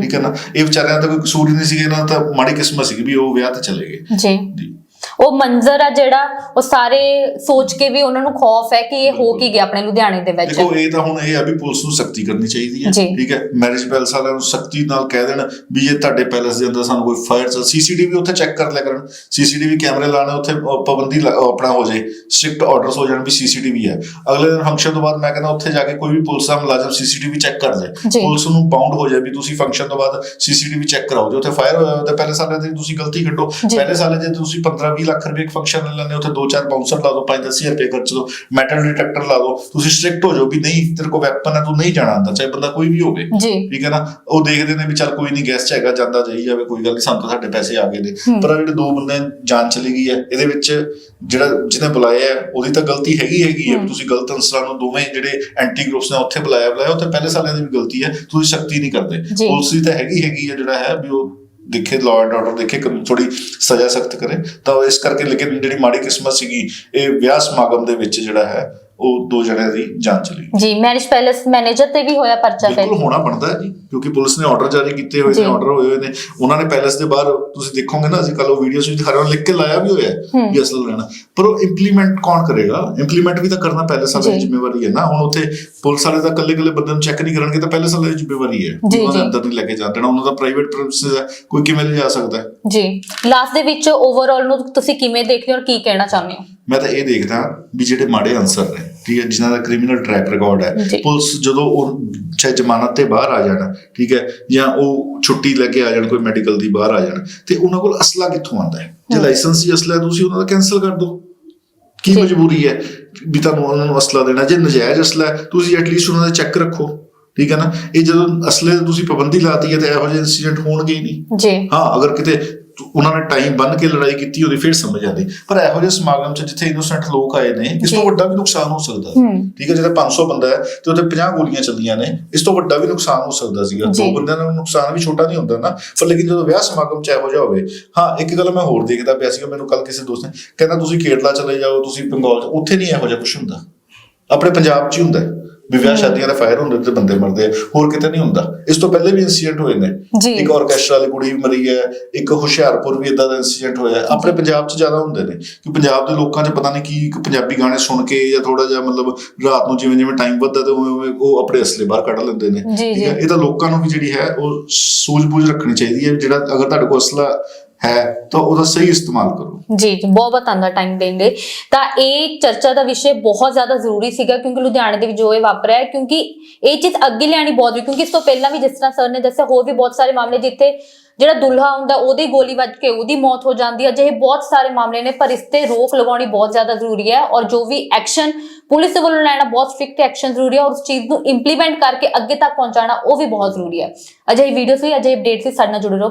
ਠੀਕ ਹੈ ਨਾ? ਇਹ ਵਿਚਾਰਿਆਂ ਦਾ ਕੋਈ ਕਸੂਰ ਹੀ ਨਹੀਂ ਸੀਗਾ ਇਹਨਾਂ ਦਾ ਤਾਂ ਮਾੜੀ ਕਿਸਮਤ ਸੀਗੀ ਵੀ ਉਹ ਵਿਆਹ ਤੇ ਚਲੇ ਗਏ। ਜੀ। ਉਹ ਮੰਜ਼ਰ ਆ ਜਿਹੜਾ ਉਹ ਸਾਰੇ ਸੋਚ ਕੇ ਵੀ ਉਹਨਾਂ ਨੂੰ ਖੌਫ ਹੈ ਕਿ ਇਹ ਹੋ ਕੀ ਗਿਆ ਆਪਣੇ ਲੁਧਿਆਣੇ ਦੇ ਵਿੱਚ। ਦੇਖੋ ਇਹ ਤਾਂ ਹੁਣ ਇਹ ਆ ਵੀ ਪੁਲਿਸ ਨੂੰ ਸਖਤੀ ਕਰਨੀ ਚਾਹੀਦੀ ਹੈ। ਠੀਕ ਹੈ ਮੈਰਿਜ ਪੈਲਸ ਵਾਲਿਆਂ ਨੂੰ ਸਖਤੀ ਨਾਲ ਕਹਿ ਦੇਣ ਵੀ ਜੇ ਤੁਹਾਡੇ ਪੈਲਸ ਦੇ ਅੰਦਰ ਸਾਨੂੰ ਕੋਈ ਫਾਇਰ ਸੀਸੀਟੀਵੀ ਉੱਥੇ ਚੈੱਕ ਕਰ ਲਿਆ ਕਰਨ। ਸੀਸੀਟੀਵੀ ਕੈਮਰੇ ਲਾਣੇ ਉੱਥੇ ਪਾਬੰਦੀ ਲਾ- ਆਪਣਾ ਹੋ ਜਾਏ ਸਟ੍ਰਿਕਟ ਆਰਡਰਸ ਹੋ ਜਾਣ ਵੀ ਸੀਸੀਟੀਵੀ ਹੈ। ਅਗਲੇ ਦਿਨ ਫੰਕਸ਼ਨ ਤੋਂ ਬਾਅਦ ਮੈਂ ਕਹਿੰਦਾ ਉੱਥੇ ਜਾ ਕੇ ਕੋਈ ਵੀ ਪੁਲਿਸ ਦਾ ਮੁਲਾਜ਼ਮ ਸੀਸੀਟੀਵੀ ਚੈੱਕ ਕਰ ਜੀ। ਪੁਲਿਸ ਨੂੰ ਬਾਉਂਡ ਹੋ ਜਾਏ ਵੀ ਤੁਸੀਂ ਫੰਕਸ਼ਨ ਤੋਂ ਬਾਅਦ ਸੀਸੀਟੀਵੀ ਚੈੱਕ ਕਰਾਓ। ਜੇ ਉੱਥੇ ਫਾਇਰ ਹੋਇਆ ਤਾਂ ਪੈਲਸ ਵਾਲਿਆਂ ਦੀ ਤੁਸੀਂ ਗਲਤੀ ਕੱਢੋ। ਪਹਿਲੇ ਸਾਲੇ ਜੇ ਤੁਸੀਂ 15 20 ਲੱਖ ਰੁਪਏ ਇੱਕ ਫੰਕਸ਼ਨ ਲੈ ਲੈਂਦੇ ਉੱਥੇ ਦੋ ਚਾਰ ਬਾਉਂਸਰ ਲਾ ਦਿਓ 5 10000 ਰੁਪਏ ਖਰਚ ਦਿਓ ਮੈਟਲ ਡਿਟੈਕਟਰ ਲਾ ਦਿਓ ਤੁਸੀਂ ਸਟ੍ਰਿਕਟ ਹੋ ਜਾਓ ਵੀ ਨਹੀਂ ਤੇਰੇ ਕੋਲ ਵੈਪਨ ਹੈ ਤੂੰ ਨਹੀਂ ਜਾਣਾ ਆਂਦਾ ਚਾਹੇ ਬੰਦਾ ਕੋਈ ਵੀ ਹੋਵੇ ਠੀਕ ਹੈ ਨਾ ਉਹ ਦੇਖਦੇ ਨੇ ਵੀ ਚੱਲ ਕੋਈ ਨਹੀਂ ਗੈਸਟ ਹੈਗਾ ਜਾਂਦਾ ਜਾਈ ਜਾਵੇ ਕੋਈ ਗੱਲ ਨਹੀਂ ਸਾਨੂੰ ਤਾਂ ਸਾਡੇ ਪੈਸੇ ਆ ਗਏ ਨੇ। ਪਰ ਜਿਹੜੇ ਦੋ ਬੰਦੇ ਜਾਨ ਚਲੀ ਗਈ ਹੈ ਇਹਦੇ ਵਿੱਚ ਜਿਹੜਾ ਜਿਹਨੇ ਬੁਲਾਇਆ ਹੈ, ਉਹਦੀ ਤਾਂ ਗਲਤੀ ਹੈਗੀ ਹੈਗੀ ਹੈ। ਤੁਸੀਂ ਗਲਤ ਅਨਸਰਾਂ ਨੂੰ ਦੋਵੇਂ ਜਿਹੜੇ ਐਂਟੀ ਗਰੁੱਪਸ ਨੇ ਉੱਥੇ ਬੁਲਾਇਆ ਬੁਲਾਇਆ ਉੱਥੇ ਪਹਿਲੇ ਸਾਲਿਆਂ ਦੀ ਵੀ ਗਲਤੀ ਹੈ ਤੁਸੀਂ ਸਖਤੀ ਨਹੀਂ ਕਰਦੇ। ਪੁਲਿਸ ਦੀ ਤਾਂ ਹੈਗੀ ਹੈਗੀ ਹੈ ਜਿਹੜਾ ਹੈ ਵੀ ਉਹ ਦੇਖੇ ਲਾਅ ਐਂਡ ਆਰਡਰ ਦੇਖੇ ਥੋੜੀ ਸਜ਼ਾ ਸਖਤ ਕਰੇ, ਤਾਂ ਇਸ ਕਰਕੇ ਲੇਕਿਨ ਜਿਹੜੀ ਮਾੜੀ ਕਿਸਮਤ ਸੀਗੀ, ਇਹ ਵਿਆਹ ਸਮਾਗਮ ਦੇ ਵਿੱਚ ਜਿਹੜਾ ਹੈ ਉਹ ਦੋ ਜਣਿਆਂ ਦੀ ਜਾਨ ਚਲੀ ਗਈ ਜੀ ਮੈਰਿਜ ਪੈਲੇਸ ਮੈਨੇਜਰ ਤੇ ਵੀ ਹੋਇਆ ਪਰਚਾ ਫਿਰ। ਬਿਲਕੁਲ ਹੋਣਾ ਬਣਦਾ ਹੈ ਜੀ ਕਿਉਂਕਿ ਪੁਲਿਸ ਨੇ ਆਰਡਰ ਜਾਰੀ ਕੀਤੇ ਹੋਏ ਜੀ। ਨੇ ਆਰਡਰ ਹੋਏ ਹੋਏ ਨੇ। ਉਹਨਾਂ ਨੇ ਪੈਲੇਸ ਦੇ ਬਾਹਰ ਤੁਸੀਂ ਦੇਖੋਗੇ ਨਾ ਅਸੀਂ ਕੱਲ ਉਹ ਵੀਡੀਓਸ ਵਿੱਚ ਦਿਖਾ ਰਹੇ ਹਾਂ ਲਿਖ ਕੇ ਲਾਇਆ ਵੀ ਹੋਇਆ। ਵੀ ਅਸਲ ਲੈਣਾ ਪਰ ਉਹ ਇੰਪਲੀਮੈਂਟ ਕੌਣ ਕਰੇਗਾ? ਇੰਪਲੀਮੈਂਟ ਵੀ ਤਾਂ ਕਰਨਾ ਪੈਲੇਸ ਵਾਲੇ ਦੀ ਜੀ। ਜ਼ਿੰਮੇਵਾਰੀ ਹੈ ਨਾ। ਹੁਣ ਉੱਥੇ ਪੁਲਿਸ ਵਾਲੇ ਤਾਂ ਇਕੱਲੇ ਇਕੱਲੇ ਬੰਦੇ ਨੂੰ ਚੈੱਕ ਨਹੀਂ ਕਰਨਗੇ ਤਾਂ ਪੈਲੇਸ ਵਾਲੇ ਦੀ ਜ਼ਿੰਮੇਵਾਰੀ ਹੈ ਜੀ, ਉਹਨਾਂ ਦੇ ਜੀ। ਅੰਦਰ ਨਹੀਂ ਲੈ ਕੇ ਦੇਣਾ। ਉਹਨਾਂ ਦਾ ਪ੍ਰਾਈਵੇਟ ਪ੍ਰੈਮਿਸਿਸ ਹੈ ਕੋਈ ਕਿਵੇਂ ਲੈ ਜਾ ਸਕਦਾ ਜੀ। ਲਾਸਟ ਦੇ ਵਿੱਚ ਓਵਰਆਲ ਨੂੰ ਤੁਸੀਂ ਕਿਵੇਂ ਦੇਖਦੇ ਹੋ ਔਰ ਕੀ ਕਹਿਣਾ ਚਾਹੁੰਦੇ ਹੋ? ਮੈਂ ਤਾਂ ਇਹ ਦੇਖਦਾ ਵੀ ਜਿਹੜੇ ਮਾੜੇ ਅਨਸਰ ਨੇ ਠੀਕ ਹੈ ਜਿਨ੍ਹਾਂ ਦਾ ਕ੍ਰਿਮੀਨਲ ਟਰੈਕ ਰਿਕਾਰਡ ਹੈ। ਪੁਲਿਸ ਜਦੋਂ ਉਹ ਚਾਹੇ ਜ਼ਮਾਨਤ ਤੇ ਬਾਹਰ ਆ ਜਾਣ ਠੀਕ ਹੈ ਜਾਂ ਉਹ ਛੁੱਟੀ ਲੈ ਕੇ ਆ ਜਾਣ ਕੋਈ ਮੈਡੀਕਲ ਦੀ ਬਾਹਰ ਆ ਜਾਣ ਤੇ ਉਹਨਾਂ ਕੋਲ ਅਸਲਾ ਕਿੱਥੋਂ ਆਉਂਦਾ ਹੈ? ਜੇ। ਲਾਇਸੈਂਸ ਹੀ ਅਸਲਾ ਤੁਸੀਂ ਉਹਨਾਂ ਦਾ ਕੈਨਸਲ ਕਰ ਦਿਓ। ਕੀ। ਮਜਬੂਰੀ ਹੈ ਵੀ ਤੁਹਾਨੂੰ ਉਹਨਾਂ ਨੂੰ ਅਸਲਾ ਦੇਣਾ? ਜੇ ਨਜਾਇਜ਼ ਅਸਲਾ ਹੈ ਤੁਸੀਂ ਐਟਲੀਸਟ ਉਹਨਾਂ ਦਾ ਚੈੱਕ ਰੱਖੋ ਠੀਕ ਹੈ ਨਾ? ਇਹ ਜਦੋਂ ਅਸਲੇ ਤੁਸੀਂ ਪਾਬੰਦੀ ਲਾਤੀ ਹੈ ਤੇ ਇਹੋ ਜਿਹੇ ਇਨਸੀਡੈਂਟ ਹੋਣਗੇ ਹੀ ਨਹੀਂ। ਜੀ। ਹਾਂ ਅਗਰ ਕਿਤੇ ਉਹਨਾਂ ਨੇ ਟਾਈਮ ਬੰਨ ਕੇ ਲੜਾਈ ਕੀਤੀ ਉਹਦੀ ਫਿਰ ਸਮਝ ਆਉਂਦੀ ਪਰ ਇਹੋ ਜਿਹੇ ਸਮਾਗਮ 'ਚ ਜਿੱਥੇ ਇਨੋਸੈਂਟ ਲੋਕ ਆਏ ਨੇ ਇਸ ਤੋਂ। ਵੱਡਾ ਵੀ ਨੁਕਸਾਨ ਹੋ ਸਕਦਾ ਠੀਕ ਹੈ ਜਦੋਂ 500 ਬੰਦਾ ਹੈ ਤੇ ਉੱਥੇ 50 ਗੋਲੀਆਂ ਚੱਲੀਆਂ ਨੇ ਇਸ ਤੋਂ ਵੱਡਾ ਵੀ ਨੁਕਸਾਨ ਹੋ ਸਕਦਾ ਸੀਗਾ। ਦੋ ਬੰਦਿਆਂ ਦਾ ਨੁਕਸਾਨ ਵੀ ਛੋਟਾ ਨਹੀਂ ਹੁੰਦਾ ਨਾ ਪਰ ਲੇਕਿਨ ਜਦੋਂ ਵਿਆਹ ਸਮਾਗਮ ਚ ਇਹੋ ਜਿਹਾ ਹੋਵੇ ਹਾਂ ਇੱਕ ਗੱਲ ਮੈਂ ਹੋਰ ਦੇਖਦਾ ਪਿਆ ਸੀਗਾ ਮੈਨੂੰ ਕੱਲ ਕਿਸੇ ਦੋਸਤ ਨੇ ਕਹਿੰਦਾ ਤੁਸੀਂ ਕੇਰਲਾ ਚਲੇ ਜਾਓ ਤੁਸੀਂ ਬੰਗਾਲ ਚ ਉੱਥੇ ਨਹੀਂ ਇਹੋ ਜਿਹਾ ਕੁਝ ਹੁੰਦਾ ਆਪਣੇ ਪੰਜਾਬ 'ਚ ਹੀ ਹੁੰਦਾ। ਵੀ ਵਿਆਹ ਸ਼ਾਦੀਆਂ ਦਾ ਫਾਇਰ ਹੁੰਦੇ ਤੇ ਬੰਦੇ ਮਰਦੇ ਹੋਰ ਕਿਤੇ ਨਹੀਂ ਹੁੰਦਾ। ਇਸ ਤੋਂ ਪਹਿਲੇ ਵੀ ਇਨਸੀਡੈਂਟ ਹੋਏ ਨੇ। ਇੱਕ ਆਰਕੈਸਟਰਾ ਵਾਲੀ ਕੁੜੀ ਵੀ ਮਰੀ ਹੈ ਇੱਕ ਹੁਸ਼ਿਆਰਪੁਰ ਵੀ ਇਦਾਂ ਦਾ ਇਨਸੀਡੈਂਟ ਹੋਇਆ। ਆਪਣੇ ਪੰਜਾਬ 'ਚ ਜ਼ਿਆਦਾ ਹੁੰਦੇ ਨੇ ਕਿ ਪੰਜਾਬ ਦੇ ਲੋਕਾਂ 'ਚ ਪਤਾ ਨਹੀਂ ਕੀ ਇੱਕ ਪੰਜਾਬੀ ਗਾਣੇ ਸੁਣ ਕੇ ਜਾਂ ਥੋੜਾ ਜਿਹਾ ਮਤਲਬ ਰਾਤ ਨੂੰ ਜਿਵੇਂ ਜਿਵੇਂ ਟਾਈਮ ਵੱਧਦਾ ਤੇ ਉਵੇਂ ਉਵੇਂ ਉਹ ਆਪਣੇ ਅਸਲੇ ਬਾਹਰ ਕੱਢ ਲੈਂਦੇ ਨੇ। ਠੀਕ ਹੈ। ਇਹ ਤਾਂ ਲੋਕਾਂ ਨੂੰ ਵੀ ਜਿਹੜੀ ਹੈ ਉਹ ਸੂਝ-ਬੂਝ ਰੱਖਣੀ ਚਾਹੀਦੀ ਹੈ ਜਿਹੜਾ ਅਗਰ ਤੁਹਾਡੇ ਕੋਲ ਅਸਲਾ ਹੈ, ਤਾਂ ਉਹਦਾ ਸਹੀ ਇਸਤੇਮਾਲ ਕਰੋ। ਜੀ ਜੀ, ਬਹੁਤ ਬਹੁਤ ਧੰਨਵਾਦ ਟਾਈਮ ਦੇਣ ਲਈ ਤਾਂ ਇਹ ਚਰਚਾ ਦਾ ਵਿਸ਼ੇ ਬਹੁਤ ਜ਼ਿਆਦਾ ਜ਼ਰੂਰੀ ਸੀਗਾ ਕਿਉਂਕਿ ਲੁਧਿਆਣੇ ਦੇ ਵਿੱਚ ਜੋ ਇਹ ਵਾਪਰਿਆ ਹੈ, ਕਿਉਂਕਿ ਇਹ ਚੀਜ਼ ਅੱਗੇ ਲਿਆਣੀ ਬਹੁਤ ਜ਼ਰੂਰੀ, ਕਿਉਂਕਿ ਇਸ ਤੋਂ ਪਹਿਲਾਂ ਵੀ ਜਿਸ ਤਰ੍ਹਾਂ ਸਰ ਨੇ ਦੱਸਿਆ, ਹੋਰ ਵੀ ਬਹੁਤ ਸਾਰੇ ਮਾਮਲੇ ਜਿੱਥੇ ਜਿਹੜਾ ਦੁਲਹਾ ਹੁੰਦਾ, ਉਹਦੀ ਗੋਲੀ ਵੱਜ ਕੇ ਉਹਦੀ ਮੌਤ ਹੋ ਜਾਂਦੀ ਹੈ। ਅਜਿਹੇ ਬਹੁਤ ਸਾਰੇ ਮਾਮਲੇ ਨੇ, ਪਰ ਇਸ ਤੇ ਰੋਕ ਲਗਾਉਣੀ ਬਹੁਤ ਜ਼ਿਆਦਾ ਜ਼ਰੂਰੀ ਹੈ ਔਰ ਜੋ ਵੀ ਐਕਸ਼ਨ ਪੁਲਿਸ ਦੇ ਵੱਲੋਂ ਲੈਣਾ, ਬਹੁਤ ਸਟ੍ਰਿਕਟ ਐਕਸ਼ਨ ਜ਼ਰੂਰੀ ਹੈ ਔਰ ਉਸ ਚੀਜ਼ ਨੂੰ ਇੰਪਲੀਮੈਂਟ ਕਰਕੇ ਅੱਗੇ ਤੱਕ ਪਹੁੰਚਾਉਣਾ, ਉਹ ਵੀ ਬਹੁਤ ਜ਼ਰੂਰੀ ਹੈ। ਅਜਿਹੀ ਵੀਡੀਓਜ਼ ਲਈ, ਅਜਿਹੇ ਅਪਡੇਟਸ ਲਈ ਸਾਡੇ ਨਾਲ ਜੁੜੇ ਰਹੋ।